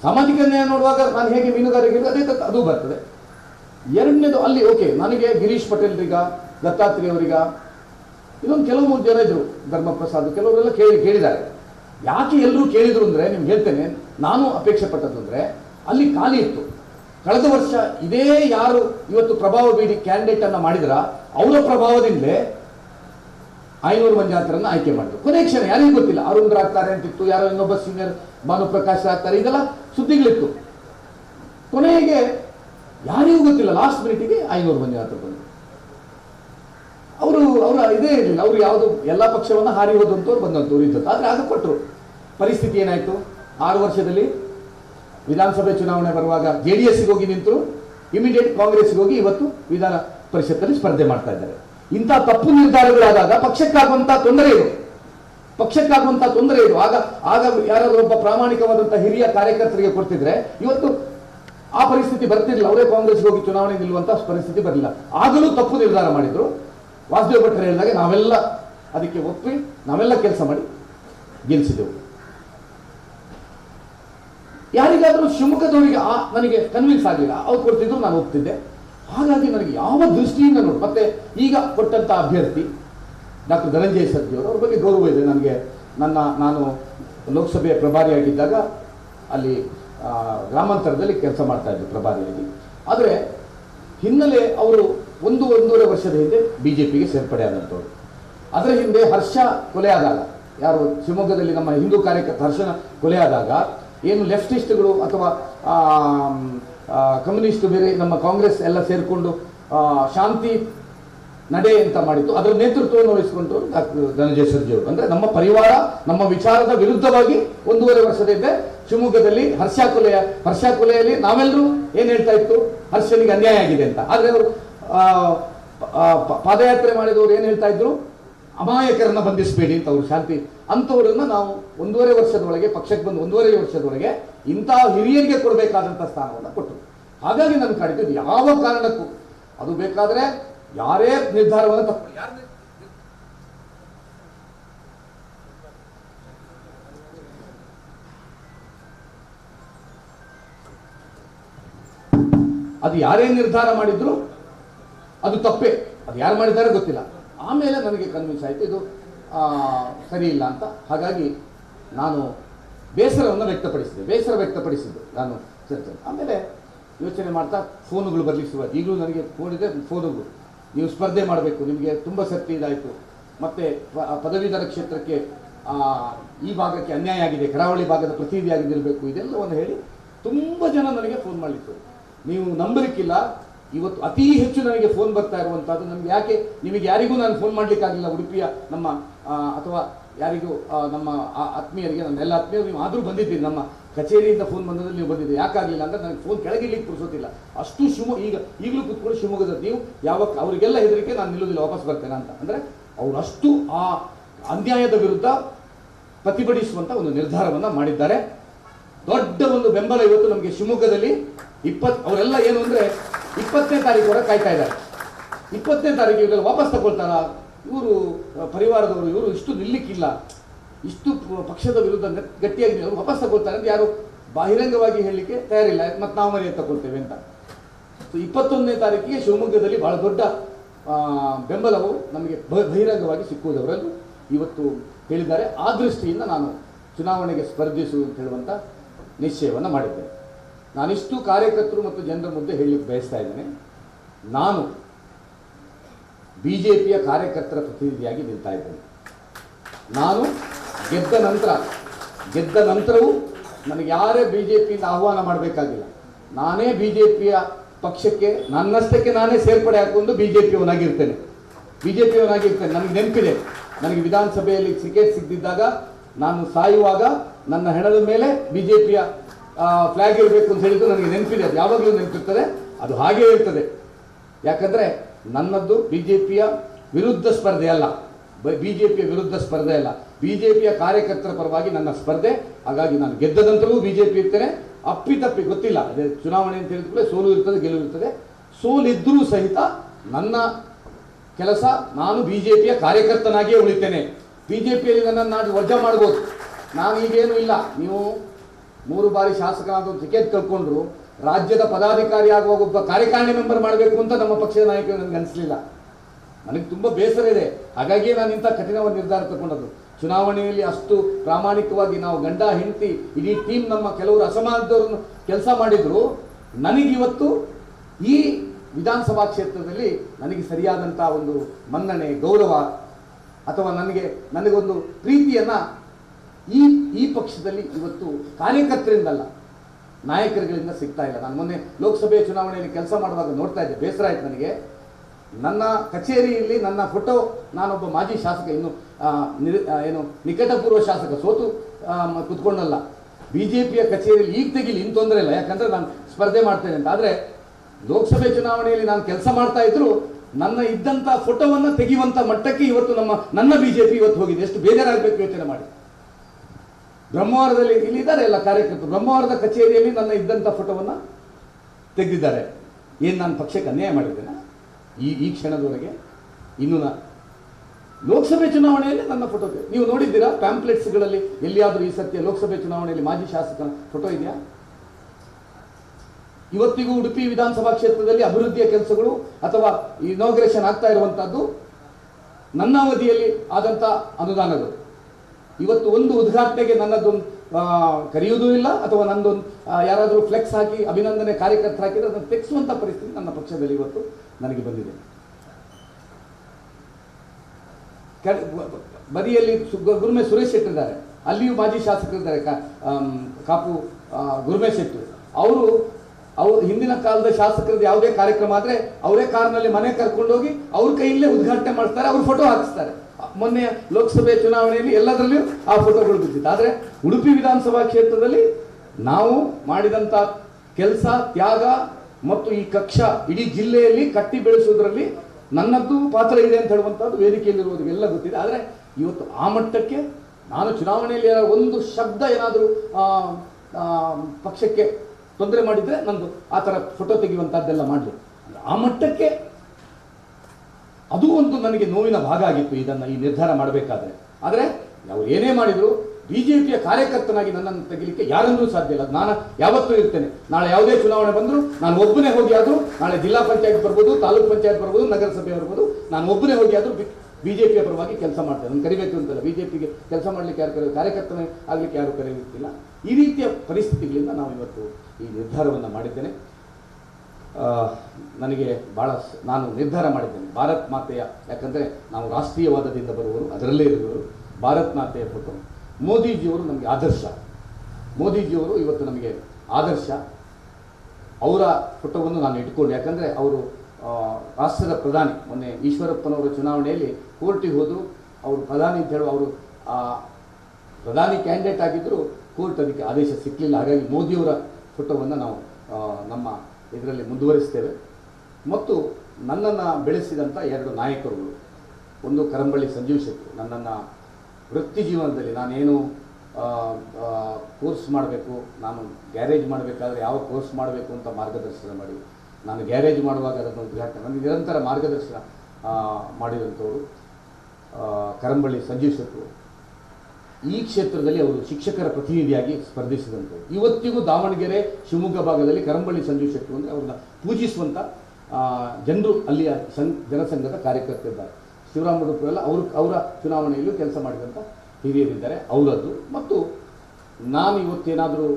ಸಾಮಾಜಿಕ ನ್ಯಾಯ ನೋಡುವಾಗ ನಾನು ಹೇಗೆ ಮೀನುಗಾರಿಕೆ ಅದೇ ಅದು ಬರ್ತದೆ. ಎರಡನೇದು ಅಲ್ಲಿ, ಓಕೆ, ನನಗೆ ಗಿರೀಶ್ ಪಟೇಲ್ರಿಗ ದತ್ತಾತ್ರೇಯ ಇದೊಂದು ಕೆಲವು ಮೂರು ಜನ ಇದ್ರು ಧರ್ಮಪ್ರಸಾದ್, ಕೆಲವರೆಲ್ಲ ಕೇಳಿ, ಕೇಳಿದ್ದಾರೆ. ಯಾಕೆ ಎಲ್ಲರೂ ಕೇಳಿದ್ರು ಅಂದರೆ ನಿಮ್ಗೆ ಹೇಳ್ತೇನೆ, ನಾನು ಅಪೇಕ್ಷೆ ಪಟ್ಟದ್ದು ಅಂದರೆ ಅಲ್ಲಿ ಖಾಲಿ ಇತ್ತು. ಕಳೆದ ವರ್ಷ ಇದೇ ಯಾರು ಇವತ್ತು ಪ್ರಭಾವ ಬೀಡಿ ಕ್ಯಾಂಡಿಡೇಟ್ ಅನ್ನ ಮಾಡಿದ್ರ, ಅವರ ಪ್ರಭಾವದಿಂದಲೇ ಐನೂರು ಮಂಜಾತರನ್ನ ಆಯ್ಕೆ ಮಾಡಿದ್ರು. ಕೊನೆ ಕ್ಷಣ ಯಾರಿಗೂ ಗೊತ್ತಿಲ್ಲ ಅರುಂದ್ರ ಆಗ್ತಾರೆ ಅಂತಿತ್ತು, ಯಾರೋ ಇನ್ನೊಬ್ಬ ಸೀನಿಯರ್ ಭಾನುಪ್ರಕಾಶ್ ಆಗ್ತಾರೆ, ಇದೆಲ್ಲ ಸುದ್ದಿಗಳಿತ್ತು. ಕೊನೆಗೆ ಯಾರಿಗೂ ಗೊತ್ತಿಲ್ಲ ಲಾಸ್ಟ್ ಮಿನಿಟಿಗೆ ಐನೂರು ಮಂದಿ ಬಂದರು ಅವರು, ಅವರ ಇದೇ ಇರಲಿಲ್ಲ. ಅವರು ಯಾವುದು, ಎಲ್ಲ ಪಕ್ಷವನ್ನು ಹಾರಿ ಹೋದಂಥವ್ರು ಬಂದಂಥವ್ರು ಇದ್ದದ್ದು ಆದರೆ ಅದು ಕೊಟ್ಟರು. ಪರಿಸ್ಥಿತಿ ಏನಾಯಿತು? ಆರು ವರ್ಷದಲ್ಲಿ ವಿಧಾನಸಭೆ ಚುನಾವಣೆ ಬರುವಾಗ ಜೆ ಡಿ ಎಸ್ಗೆ ಹೋಗಿ ನಿಂತರು. ಇಮಿಡಿಯೇಟ್ ಕಾಂಗ್ರೆಸ್ಗೆ ಹೋಗಿ ಇವತ್ತು ವಿಧಾನ ಪರಿಷತ್ತಲ್ಲಿ ಸ್ಪರ್ಧೆ ಮಾಡ್ತಾ ಇದ್ದಾರೆ. ಇಂಥ ತಪ್ಪು ನಿರ್ಧಾರಗಳಾದಾಗ ಪಕ್ಷಕ್ಕಾಗುವಂಥ ತೊಂದರೆ ಇದು. ಪಕ್ಷಕ್ಕಾಗುವಂಥ ತೊಂದರೆ ಇದು. ಆಗ ಆಗ ಯಾರಾದರೂ ಒಬ್ಬ ಪ್ರಾಮಾಣಿಕವಾದಂಥ ಹಿರಿಯ ಕಾರ್ಯಕರ್ತರಿಗೆ ಕೊಡ್ತಿದ್ರೆ ಇವತ್ತು ಆ ಪರಿಸ್ಥಿತಿ ಬರ್ತಿರ್ಲಿಲ್ಲ. ಅವರೇ ಕಾಂಗ್ರೆಸ್ಗೆ ಹೋಗಿ ಚುನಾವಣೆ ನಿಲ್ಲುವಂಥ ಪರಿಸ್ಥಿತಿ ಬರಲಿಲ್ಲ. ಆಗಲೂ ತಪ್ಪು ನಿರ್ಧಾರ ಮಾಡಿದ್ರು. ವಾಸುದೇವ ಭಟ್ರು ಹೇಳಿದಾಗ ನಾವೆಲ್ಲ ಅದಕ್ಕೆ ಒಪ್ಪಿ ನಾವೆಲ್ಲ ಕೆಲಸ ಮಾಡಿ ಗೆಲ್ಲಿಸಿದೆವು ಯಾರಿಗಾದರೂ ಶಿವಮೊಗ್ಗದವರಿಗೆ ಆ ನನಗೆ ಕನ್ವಿನ್ಸ್ ಆಗಲಿಲ್ಲ, ಅವ್ರು ಕೊಡ್ತಿದ್ರು, ನಾನು ಒಪ್ತಿದ್ದೆ. ಹಾಗಾಗಿ ನನಗೆ ಯಾವ ದೃಷ್ಟಿಯಿಂದ ನೋಡಿ, ಮತ್ತೆ ಈಗ ಕೊಟ್ಟಂತ ಅಭ್ಯರ್ಥಿ ಡಾಕ್ಟರ್ ಧನಂಜಯ ಸಜ್ಜಿ ಅವರು ಬಗ್ಗೆ ಗೌರವ ಇದೆ. ನನಗೆ ನನ್ನ, ನಾನು ಲೋಕಸಭೆಯ ಪ್ರಭಾರಿಯಾಗಿದ್ದಾಗ ಅಲ್ಲಿ ಗ್ರಾಮಾಂತರದಲ್ಲಿ ಕೆಲಸ ಮಾಡ್ತಾ ಇದ್ದೆ ಪ್ರಭಾರಿಯಾಗಿ. ಆದರೆ ಹಿನ್ನೆಲೆ ಅವರು ಒಂದು ಒಂದೂವರೆ ವರ್ಷದ ಹಿಂದೆ ಬಿ ಜೆ ಪಿಗೆ ಸೇರ್ಪಡೆ ಆದಂಥವ್ರು. ಅದರ ಹಿಂದೆ ಹರ್ಷ ಕೊಲೆ ಆದಾಗ, ಯಾರು ಶಿವಮೊಗ್ಗದಲ್ಲಿ ನಮ್ಮ ಹಿಂದೂ ಕಾರ್ಯಕರ್ತ ಹರ್ಷನ ಕೊಲೆ ಆದಾಗ, ಏನು ಲೆಫ್ಟಿಸ್ಟ್ಗಳು ಅಥವಾ ಕಮ್ಯುನಿಸ್ಟ್ ಬೇರೆ ನಮ್ಮ ಕಾಂಗ್ರೆಸ್ ಎಲ್ಲ ಸೇರಿಕೊಂಡು ಶಾಂತಿ ನಡೆ ಅಂತ ಮಾಡಿತ್ತು. ಅದರ ನೇತೃತ್ವವನ್ನು ವಹಿಸಿಕೊಂಡು ಅವರು. ಅಂದ್ರೆ ನಮ್ಮ ಪರಿವಾರ, ನಮ್ಮ ವಿಚಾರದ ವಿರುದ್ಧವಾಗಿ ಒಂದೂವರೆ ವರ್ಷದ ಹಿಂದೆ ಶಿವಮೊಗ್ಗದಲ್ಲಿ ಹರ್ಷ ಕೊಲೆಯ, ಹರ್ಷ ಕೊಲೆಯಲ್ಲಿ ನಾವೆಲ್ಲರೂ ಏನು ಹೇಳ್ತಾ ಇತ್ತು? ಹರ್ಷನಿಗೆ ಅನ್ಯಾಯ ಆಗಿದೆ ಅಂತ. ಆದರೆ ಅವರು ಪಾದಯಾತ್ರೆ ಮಾಡಿದವರು ಏನು ಹೇಳ್ತಾ ಇದ್ರು? ಅಮಾಯಕರನ್ನ ಬಂಧಿಸಬೇಡಿ ಅಂತ ಅವರು ಶಾಂತಿ. ಅಂಥವ್ರನ್ನ ನಾವು ಒಂದೂವರೆ ವರ್ಷದೊಳಗೆ, ಪಕ್ಷಕ್ಕೆ ಬಂದು ಒಂದೂವರೆ ವರ್ಷದೊಳಗೆ ಇಂತಹ ಹಿರಿಯರಿಗೆ ಕೊಡಬೇಕಾದಂಥ ಸ್ಥಾನವನ್ನು ಕೊಟ್ಟರು. ಹಾಗಾಗಿ ನಾನು ಕಾಡಿದ್ದು ಯಾವ ಕಾರಣಕ್ಕೂ. ಅದು ಬೇಕಾದ್ರೆ ಯಾರೇ ನಿರ್ಧಾರವನ್ನು ತಪ್ಪು ಯಾರು ಅದು ಯಾರೇ ನಿರ್ಧಾರ ಮಾಡಿದ್ರು ಅದು ತಪ್ಪೇ. ಅದು ಯಾರು ಮಾಡಿದ್ದಾರೆ ಗೊತ್ತಿಲ್ಲ. ಆಮೇಲೆ ನನಗೆ ಕನ್ವಿನ್ಸ್ ಆಯಿತು, ಇದು ಸರಿ ಇಲ್ಲ ಅಂತ. ಹಾಗಾಗಿ ನಾನು ಬೇಸರವನ್ನು ವ್ಯಕ್ತಪಡಿಸಿದೆ. ಬೇಸರ ವ್ಯಕ್ತಪಡಿಸಿದ್ದು ನಾನು. ಸರಿ ಆಮೇಲೆ ಯೋಚನೆ ಮಾಡ್ತಾ ಫೋನುಗಳು ಬರಲಿಕ್ಕೆ ಆಯಿತು ಈಗಲೂ ನನಗೆ ಫೋನ್ ಇದೆ ಫೋನುಗಳು. ನೀವು ಸ್ಪರ್ಧೆ ಮಾಡಬೇಕು, ನಿಮಗೆ ತುಂಬ ಶಕ್ತಿ ಇದಾಯಿತು. ಮತ್ತು ಪದವೀಧರ ಕ್ಷೇತ್ರಕ್ಕೆ ಈ ಭಾಗಕ್ಕೆ ಅನ್ಯಾಯ ಆಗಿದೆ, ಕರಾವಳಿ ಭಾಗದ ಪ್ರತಿನಿಧಿಯಾಗಿ ನಿಲ್ಲಬೇಕು ಇದೆಲ್ಲವನ್ನು ಹೇಳಿ ತುಂಬ ಜನ ನನಗೆ ಫೋನ್ ಮಾಡಲಿತ್ತು ನೀವು ನಂಬಲಿಕ್ಕಿಲ್ಲ ಇವತ್ತು ಅತಿ ಹೆಚ್ಚು ನನಗೆ ಫೋನ್ ಬರ್ತಾ ಇರುವಂಥದ್ದು ನಮ್ಗೆ ಯಾಕೆ, ನಿಮಗೆ ಯಾರಿಗೂ ನಾನು ಫೋನ್ ಮಾಡಲಿಕ್ಕಾಗಲಿಲ್ಲ, ಉಡುಪಿಯ ನಮ್ಮ ಅಥವಾ ಯಾರಿಗೂ ನಮ್ಮ ಆತ್ಮೀಯರಿಗೆ ನನ್ನ ಎಲ್ಲ ಆತ್ಮೀಯರು, ನೀವು ಆದರೂ ಬಂದಿದ್ದೀರಿ. ನಮ್ಮ ಕಚೇರಿಯಿಂದ ಫೋನ್ ಬಂದಲ್ಲಿ ನೀವು ಬಂದಿದ್ದೀರಿ. ಯಾಕಾಗಲಿಲ್ಲ ಅಂದರೆ ನನಗೆ ಫೋನ್ ಕೆಳಗಿರ್ಲಿಕ್ಕೆ ಪುರುಸೋತಿಲ್ಲ ಅಷ್ಟು ಶಿವಮೊಗ್ಗ ಈಗ, ಈಗಲೂ ಕೂತ್ಕೊಂಡು ಶಿವಮೊಗ್ಗದ ನೀವು ಯಾವಾಗ ಅವರಿಗೆಲ್ಲ ಹೆದರಿಕೆ ನಾನು ನಿಲ್ಲೋದಿಲ್ಲ ವಾಪಸ್ ಬರ್ತೇನೆ ಅಂತ. ಅಂದರೆ ಅವರು ಅಷ್ಟು ಆ ಅನ್ಯಾಯದ ವಿರುದ್ಧ ಪ್ರತಿಭಟಿಸುವಂಥ ಒಂದು ನಿರ್ಧಾರವನ್ನು ಮಾಡಿದ್ದಾರೆ. ದೊಡ್ಡ ಒಂದು ಬೆಂಬಲ ಇವತ್ತು ನಮಗೆ ಶಿವಮೊಗ್ಗದಲ್ಲಿ. ಇಪ್ಪತ್ತು ಅವರೆಲ್ಲ ಏನು ಅಂದ್ರೆ ಇಪ್ಪತ್ತನೇ ತಾರೀಕುವರೆಗೆ ಕಾಯ್ತಾ ಇದ್ದಾರೆ. ಇಪ್ಪತ್ತನೇ ತಾರೀಕು ಇವರೆಲ್ಲ ವಾಪಸ್ ತಗೊಳ್ತಾರ? ಇವರು ಪರಿವಾರದವರು, ಇವರು ಇಷ್ಟು ನಿಲ್ಲಿಕ್ಕಿಲ್ಲ. ಇಷ್ಟು ಪಕ್ಷದ ವಿರುದ್ಧ ಗಟ್- ಗಟ್ಟಿಯಾಗಿ ಅವರು ವಾಪಸ್ ತಗೊಳ್ತಾರೆ ಅಂತ ಯಾರು ಬಹಿರಂಗವಾಗಿ ಹೇಳಲಿಕ್ಕೆ ತಯಾರಿಲ್ಲ. ಮತ್ತೆ ನಾವು ಮರ್ಯಾದೆ ತಗೊಳ್ತೇವೆ ಅಂತ. ಸೊ ಇಪ್ಪತ್ತೊಂದನೇ ತಾರೀಕಿಗೆ ಶಿವಮೊಗ್ಗದಲ್ಲಿ ಬಹಳ ದೊಡ್ಡ ಬೆಂಬಲವು ನಮಗೆ ಬಹಿರಂಗವಾಗಿ ಸಿಕ್ಕುವುದವರಲ್ಲಿ ಇವತ್ತು ಹೇಳಿದ್ದಾರೆ. ಆ ದೃಷ್ಟಿಯಿಂದ ನಾನು ಚುನಾವಣೆಗೆ ಸ್ಪರ್ಧಿಸು ಅಂತ ಹೇಳುವಂಥ ನಿಶ್ಚಯವನ್ನು ಮಾಡಿದ್ದೇನೆ. ನಾನಿಷ್ಟು ಕಾರ್ಯಕರ್ತರು ಮತ್ತು ಜನರ ಮುಂದೆ ಹೇಳಲಿಕ್ಕೆ ಬಯಸ್ತಾ ಇದ್ದೇನೆ. ನಾನು ಬಿ ಜೆ ಪಿಯ ಕಾರ್ಯಕರ್ತರ ಪ್ರತಿನಿಧಿಯಾಗಿ ನಿಲ್ತಾ ಇದ್ದೇನೆ. ನಾನು ಗೆದ್ದ ನಂತರ, ಗೆದ್ದ ನಂತರವೂ ನನಗೆ ಯಾರೇ ಬಿ ಜೆ ಪಿಯಿಂದ ಆಹ್ವಾನ ಮಾಡಬೇಕಾಗಿಲ್ಲ. ನಾನೇ ಬಿ ಜೆ ಪಿಯ ಪಕ್ಷಕ್ಕೆ, ನನ್ನಷ್ಟಕ್ಕೆ ನಾನೇ ಸೇರ್ಪಡೆ ಹಾಕೊಂಡು ಬಿ ಜೆ ಪಿಯವನಾಗಿರ್ತೇನೆ ಬಿ ಜೆ ಪಿಯವನಾಗಿರ್ತೇನೆ ನನಗೆ ನೆನಪಿದೆ. ನನಗೆ ವಿಧಾನಸಭೆಯಲ್ಲಿ ಟಿಕೆಟ್ ಸಿಗದಿದ್ದಾಗ ನಾನು ಸಾಯುವಾಗ ನನ್ನ ಹೆಣದ ಮೇಲೆ ಬಿ ಜೆ ಪಿಯ ಫ್ಲಾಗ್ ಇರಬೇಕು ಅಂತ ಹೇಳಿದ್ದು ನನಗೆ ನೆನಪಿದೆ. ಅದು ಯಾವಾಗಲೂ ನೆನಪಿರ್ತದೆ. ಅದು ಹಾಗೇ ಇರ್ತದೆ ಯಾಕಂದ್ರೆ ನನ್ನದ್ದು ಪಿಯ ವಿರುದ್ಧ ಸ್ಪರ್ಧೆ ಅಲ್ಲ. ಬಿಜೆಪಿಯ ವಿರುದ್ಧ ಸ್ಪರ್ಧೆ ಅಲ್ಲ. ಬಿಜೆಪಿಯ ಕಾರ್ಯಕರ್ತರ ಪರವಾಗಿ ನನ್ನ ಸ್ಪರ್ಧೆ. ಹಾಗಾಗಿ ನಾನು ಗೆದ್ದ ನಂತರವೂ ಬಿಜೆಪಿ ಇರ್ತೇನೆ. ಅಪ್ಪಿತಪ್ಪಿ ಗೊತ್ತಿಲ್ಲ. ಅದೇ ಚುನಾವಣೆ ಅಂತ ಹೇಳಿದ ಸೋಲು ಇರ್ತದೆ, ಗೆಲುವು ಇರ್ತದೆ. ಸೋಲಿದ್ರೂ ಸಹಿತ ನನ್ನ ಕೆಲಸ ನಾನು ಬಿಜೆಪಿಯ ಕಾರ್ಯಕರ್ತನಾಗಿಯೇ ಉಳಿತೇನೆ. ಪಿಯಲ್ಲಿ ನನ್ನನ್ನು ನಾಡು ವಜಾ ಮಾಡ್ಬೋದು. ನಾನು ಈಗೇನು ಇಲ್ಲ. ನೀವು ಮೂರು ಬಾರಿ ಶಾಸಕ ಅಂತ ಟಿಕೆಟ್ ಕಳ್ಕೊಂಡ್ರು, ರಾಜ್ಯದ ಪದಾಧಿಕಾರಿ ಆಗುವಾಗ ಒಬ್ಬ ಕಾರ್ಯಕಾರಿಣಿ ಮೆಂಬರ್ ಮಾಡಬೇಕು ಅಂತ ನಮ್ಮ ಪಕ್ಷದ ನಾಯಕರು ನನಗೆ ಅನಿಸಲಿಲ್ಲ. ನನಗೆ ತುಂಬ ಬೇಸರ ಇದೆ. ಹಾಗಾಗಿ ನಾನು ಇಂಥ ಕಠಿಣವಾದ ನಿರ್ಧಾರ ತಗೊಂಡದ್ದು. ಚುನಾವಣೆಯಲ್ಲಿ ಅಷ್ಟು ಪ್ರಾಮಾಣಿಕವಾಗಿ ನಾವು ಗಂಡ, ಹೆಂಡತಿ, ಇಡೀ ಟೀಮ್ ನಮ್ಮ ಕೆಲವರು ಅಸಮಾನದವ್ರನ್ನು ಕೆಲಸ ಮಾಡಿದ್ರು. ನನಗಿವತ್ತು ಈ ವಿಧಾನಸಭಾ ಕ್ಷೇತ್ರದಲ್ಲಿ ನನಗೆ ಸರಿಯಾದಂಥ ಒಂದು ಮನ್ನಣೆ, ಗೌರವ ಅಥವಾ ನನಗೆ, ನನಗೊಂದು ಪ್ರೀತಿಯನ್ನ ಈ ಈ ಪಕ್ಷದಲ್ಲಿ ಇವತ್ತು ಕಾರ್ಯಕರ್ತರಿಂದಲ್ಲ ನಾಯಕರುಗಳಿಂದ ಸಿಗ್ತಾ ಇಲ್ಲ. ನಾನು ಮೊನ್ನೆ ಲೋಕಸಭೆ ಚುನಾವಣೆಯಲ್ಲಿ ಕೆಲಸ ಮಾಡುವಾಗ ನೋಡ್ತಾ ಇದ್ದೆ. ಬೇಸರ ಆಯ್ತು ನನಗೆ. ನನ್ನ ಕಚೇರಿಯಲ್ಲಿ ನನ್ನ ಫೋಟೋ ನಾನೊಬ್ಬ ಮಾಜಿ ಶಾಸಕ, ಇನ್ನು ಏನು, ನಿಕಟಪೂರ್ವ ಶಾಸಕ ಸೋತು ಕುತ್ಕೊಂಡಲ್ಲ ಬಿ ಜೆ ಪಿಯ ಕಚೇರಿಯಲ್ಲಿ ಈಗ ತೆಗಿಲಿ ಇನ್ನು ತೊಂದರೆ ಇಲ್ಲ. ಯಾಕಂದ್ರೆ ನಾನು ಸ್ಪರ್ಧೆ ಮಾಡ್ತೇನೆ ಅಂತ. ಆದರೆ ಲೋಕಸಭೆ ಚುನಾವಣೆಯಲ್ಲಿ ನಾನು ಕೆಲಸ ಮಾಡ್ತಾ ಇದ್ರು ನನ್ನ ಇದ್ದಂಥ ಫೋಟೋವನ್ನು ತೆಗೆಯುವಂಥ ಮಟ್ಟಕ್ಕೆ ಇವತ್ತು ನಮ್ಮ, ನನ್ನ ಬಿಜೆಪಿ ಇವತ್ತು ಹೋಗಿದೆ. ಎಷ್ಟು ಬೇಜಾರಾಗಬೇಕು ಯೋಚನೆ ಮಾಡಿ. ಬ್ರಹ್ಮವಾರದಲ್ಲಿ ಇಲ್ಲಿದ್ದಾರೆ ಎಲ್ಲ ಕಾರ್ಯಕರ್ತರು. ಬ್ರಹ್ಮವಾರದ ಕಚೇರಿಯಲ್ಲಿ ನನ್ನ ಇದ್ದಂಥ ಫೋಟೋವನ್ನು ತೆಗೆದಿದ್ದಾರೆ. ಏನು ನಾನು ಪಕ್ಷಕ್ಕೆ ಅನ್ಯಾಯ ಮಾಡಿದ್ದೇನೆ? ಈ ಈ ಕ್ಷಣದವರೆಗೆ ಇನ್ನು ನಾ ಲೋಕಸಭೆ ಚುನಾವಣೆಯಲ್ಲಿ ನನ್ನ ಫೋಟೋ. ನೀವು ನೋಡಿದ್ದೀರಾ ಪ್ಯಾಂಪ್ಲೆಟ್ಸ್ಗಳಲ್ಲಿ ಎಲ್ಲಿಯಾದರೂ ಈ ಸತ್ಯ ಲೋಕಸಭೆ ಚುನಾವಣೆಯಲ್ಲಿ ಮಾಜಿ ಶಾಸಕನ ಫೋಟೋ ಇದೆಯಾ? ಇವತ್ತಿಗೂ ಉಡುಪಿ ವಿಧಾನಸಭಾ ಕ್ಷೇತ್ರದಲ್ಲಿ ಅಭಿವೃದ್ಧಿಯ ಕೆಲಸಗಳು ಅಥವಾ ಇನಾಗ್ರೇಷನ್ ಆಗ್ತಾ ಇರುವಂಥದ್ದು ನನ್ನ ಅವಧಿಯಲ್ಲಿ ಆದಂಥ ಅನುದಾನಗಳು. ಇವತ್ತು ಒಂದು ಉದ್ಘಾಟನೆಗೆ ನನ್ನದೊಂದು ಕರೆಯುವುದೂ ಇಲ್ಲ, ಅಥವಾ ನನ್ನದೊಂದು ಯಾರಾದರೂ ಫ್ಲೆಕ್ಸ್ ಹಾಕಿ ಅಭಿನಂದನೆ ಕಾರ್ಯಕರ್ತರು ಹಾಕಿದರೆ ಅದನ್ನು ತೆಗ್ಸುವಂಥ ಪರಿಸ್ಥಿತಿ ನನ್ನ ಪಕ್ಷದಲ್ಲಿ ಇವತ್ತು ನನಗೆ ಬಂದಿದೆ. ಬದಿಯಲ್ಲಿ ಗುರುಮೆ ಸುರೇಶ್ ಶೆಟ್ಟಿ ಇದ್ದಾರೆ ಅಲ್ಲಿಯೂ ಮಾಜಿ ಶಾಸಕರಿದ್ದಾರೆ ಕಾಪು ಗುರುಮೆ ಶೆಟ್ಟಿ. ಅವರು ಅವರು ಹಿಂದಿನ ಕಾಲದ ಶಾಸಕರದ್ದು ಯಾವುದೇ ಕಾರ್ಯಕ್ರಮ ಆದರೆ ಅವರೇ ಕಾರ್ನಲ್ಲಿ ಮನೆ ಕರ್ಕೊಂಡೋಗಿ ಅವ್ರ ಕೈಯಲ್ಲೇ ಉದ್ಘಾಟನೆ ಮಾಡ್ತಾರೆ, ಅವ್ರು ಫೋಟೋ ಹಾಕಿಸ್ತಾರೆ. ಮೊನ್ನೆ ಲೋಕಸಭೆ ಚುನಾವಣೆಯಲ್ಲಿ ಎಲ್ಲದರಲ್ಲೂ ಆ ಫೋಟೋಗಳು ಬಿದ್ದಿತ್ತು ಆದರೆ ಉಡುಪಿ ವಿಧಾನಸಭಾ ಕ್ಷೇತ್ರದಲ್ಲಿ ನಾವು ಮಾಡಿದಂತ ಕೆಲಸ, ತ್ಯಾಗ ಮತ್ತು ಈ ಕಕ್ಷ ಇಡೀ ಜಿಲ್ಲೆಯಲ್ಲಿ ಕಟ್ಟಿ ಬೆಳೆಸುವುದರಲ್ಲಿ ನನ್ನದ್ದು ಪಾತ್ರ ಇದೆ ಅಂತ ಹೇಳುವಂಥದ್ದು ವೇದಿಕೆಯಲ್ಲಿರುವುದಕ್ಕೆಲ್ಲ ಗೊತ್ತಿದೆ. ಆದರೆ ಇವತ್ತು ಆ ಮಟ್ಟಕ್ಕೆ ನಾನು ಚುನಾವಣೆಯಲ್ಲಿ ಒಂದು ಶಬ್ದ ಏನಾದರೂ ಪಕ್ಷಕ್ಕೆ ತೊಂದರೆ ಮಾಡಿದ್ರೆ ನಂದು ಆ ಥರ ಫೋಟೋ ತೆಗೆಯುವಂಥದ್ದೆಲ್ಲ ಮಾಡಲಿ. ಆ ಮಟ್ಟಕ್ಕೆ ಅದು ಒಂದು ನನಗೆ ನೋವಿನ ಭಾಗ ಆಗಿತ್ತು, ಇದನ್ನು ಈ ನಿರ್ಧಾರ ಮಾಡಬೇಕಾದ್ರೆ. ಆದರೆ, ನಾವು ಏನೇ ಮಾಡಿದ್ರು ಪಿಯ ಕಾರ್ಯಕರ್ತನಾಗಿ ನನ್ನನ್ನು ತೆಗಿಲಿಕ್ಕೆ ಯಾರನ್ನೂ ಸಾಧ್ಯ ಇಲ್ಲ. ನಾನು ಯಾವತ್ತೂ ಇರ್ತೇನೆ. ನಾಳೆ ಯಾವುದೇ ಚುನಾವಣೆ ಬಂದರೂ ನಾನು ಒಬ್ಬನೇ ಹೋಗಿ ಆದರೂ, ನಾಳೆ ಜಿಲ್ಲಾ ಪಂಚಾಯತ್ ಬರ್ಬೋದು, ತಾಲೂಕು ಪಂಚಾಯತ್ ಬರ್ಬೋದು, ನಗರಸಭೆ ಬರ್ಬೋದು, ನಾನು ಒಬ್ಬನೇ ಹೋಗಿ ಆದರೂ ಬಿ ಜೆ ಪಿಯ ಪರವಾಗಿ ಕೆಲಸ ಮಾಡ್ತೇನೆ. ನಾನು ಕರಿಬೇಕು ಅಂತಲ್ಲ ಪಿಗೆ ಕೆಲಸ ಮಾಡಲಿಕ್ಕೆ ಯಾರು ಕರೆಯೋದು ಕಾರ್ಯಕರ್ತನೇ ಆಗಲಿಕ್ಕೆ ಯಾರು ಕರೆಯುತ್ತಿಲ್ಲ. ಈ ರೀತಿಯ ಪರಿಸ್ಥಿತಿಗಳಿಂದ ನಾವು ಇವತ್ತು ಈ ನಿರ್ಧಾರವನ್ನು ಮಾಡಿದ್ದೇನೆ. ನನಗೆ ಭಾಳ ನಾನು ನಿರ್ಧಾರ ಮಾಡಿದ್ದೇನೆ. ಭಾರತ್ ಮಾತೆಯ, ಯಾಕಂದರೆ ನಾವು ರಾಷ್ಟ್ರೀಯವಾದದಿಂದ ಬರುವವರು, ಅದರಲ್ಲೇ ಇರುವವರು, ಭಾರತ್ ಮಾತೆಯ ಫೋಟೋ ಮೋದಿಜಿಯವರು ನಮಗೆ ಆದರ್ಶ. ಮೋದಿಜಿಯವರು ಇವತ್ತು ನಮಗೆ ಆದರ್ಶ. ಅವರ ಫೋಟೋವನ್ನು ನಾನು ಇಟ್ಕೊಂಡು. ಯಾಕಂದರೆ ಅವರು ರಾಷ್ಟ್ರದ ಪ್ರಧಾನಿ. ಮೊನ್ನೆ ಈಶ್ವರಪ್ಪನವರ ಚುನಾವಣೆಯಲ್ಲಿ ಕೋರ್ಟಿಗೆ ಹೋದರು. ಅವರು ಪ್ರಧಾನಿ ಅಂತ ಹೇಳುವ ಅವರು ಪ್ರಧಾನಿ ಕ್ಯಾಂಡಿಡೇಟ್ ಆಗಿದ್ದರೂ ಕೋರ್ಟ್ ಅದಕ್ಕೆ ಆದೇಶ ಸಿಕ್ಕಲಿಲ್ಲ ಹಾಗಾಗಿ ಮೋದಿಯವರ ಫೋಟೋವನ್ನು ನಾವು ನಮ್ಮ ಇದರಲ್ಲಿ ಮುಂದುವರಿಸ್ತೇವೆ. ಮತ್ತು ನನ್ನನ್ನು ಬೆಳೆಸಿದಂಥ ಎರಡು ನಾಯಕರುಗಳು. ಒಂದು ಕರಂಬಳ್ಳಿ ಸಂಜೀವ್ ಶೆಟ್ಟಿ. ನನ್ನನ್ನು ವೃತ್ತಿ ಜೀವನದಲ್ಲಿ ನಾನೇನು ಕೋರ್ಸ್ ಮಾಡಬೇಕು, ನಾನು ಗ್ಯಾರೇಜ್ ಮಾಡಬೇಕಾದ್ರೆ ಯಾವ ಕೋರ್ಸ್ ಮಾಡಬೇಕು ಅಂತ ಮಾರ್ಗದರ್ಶನ ಮಾಡಿ. ನಾನು ಗ್ಯಾರೇಜ್ ಮಾಡುವಾಗ ಅದನ್ನು ಉದ್ಘಾಟನೆ ನನಗೆ ನಿರಂತರ ಮಾರ್ಗದರ್ಶನ ಮಾಡಿದಂಥವರು ಕರಂಬಳ್ಳಿ ಸಂಜೀವ್ ಶೆಟ್ಟಿ. ಈ ಕ್ಷೇತ್ರದಲ್ಲಿ ಅವರು ಶಿಕ್ಷಕರ ಪ್ರತಿನಿಧಿಯಾಗಿ ಸ್ಪರ್ಧಿಸಿದಂತೆ ಇವತ್ತಿಗೂ ದಾವಣಗೆರೆ ಶಿವಮೊಗ್ಗ ಭಾಗದಲ್ಲಿ ಕರಂಬಳ್ಳಿ ಸಂಜೀವ್ ಶೆಟ್ಟಿ ಅಂದರೆ ಅವ್ರನ್ನ ಪೂಜಿಸುವಂಥ ಜನರು ಅಲ್ಲಿಯ ಸಂ ಜನಸಂಘದ ಕಾರ್ಯಕರ್ತರಿದ್ದಾರೆ ಶಿವರಾಮ ಉಡುಪು ಎಲ್ಲ ಅವರು, ಅವರ ಚುನಾವಣೆಯಲ್ಲೂ ಕೆಲಸ ಮಾಡಿದಂಥ ಹಿರಿಯರಿದ್ದಾರೆ, ಅವರದ್ದು. ಮತ್ತು ನಾನು ಇವತ್ತೇನಾದರೂ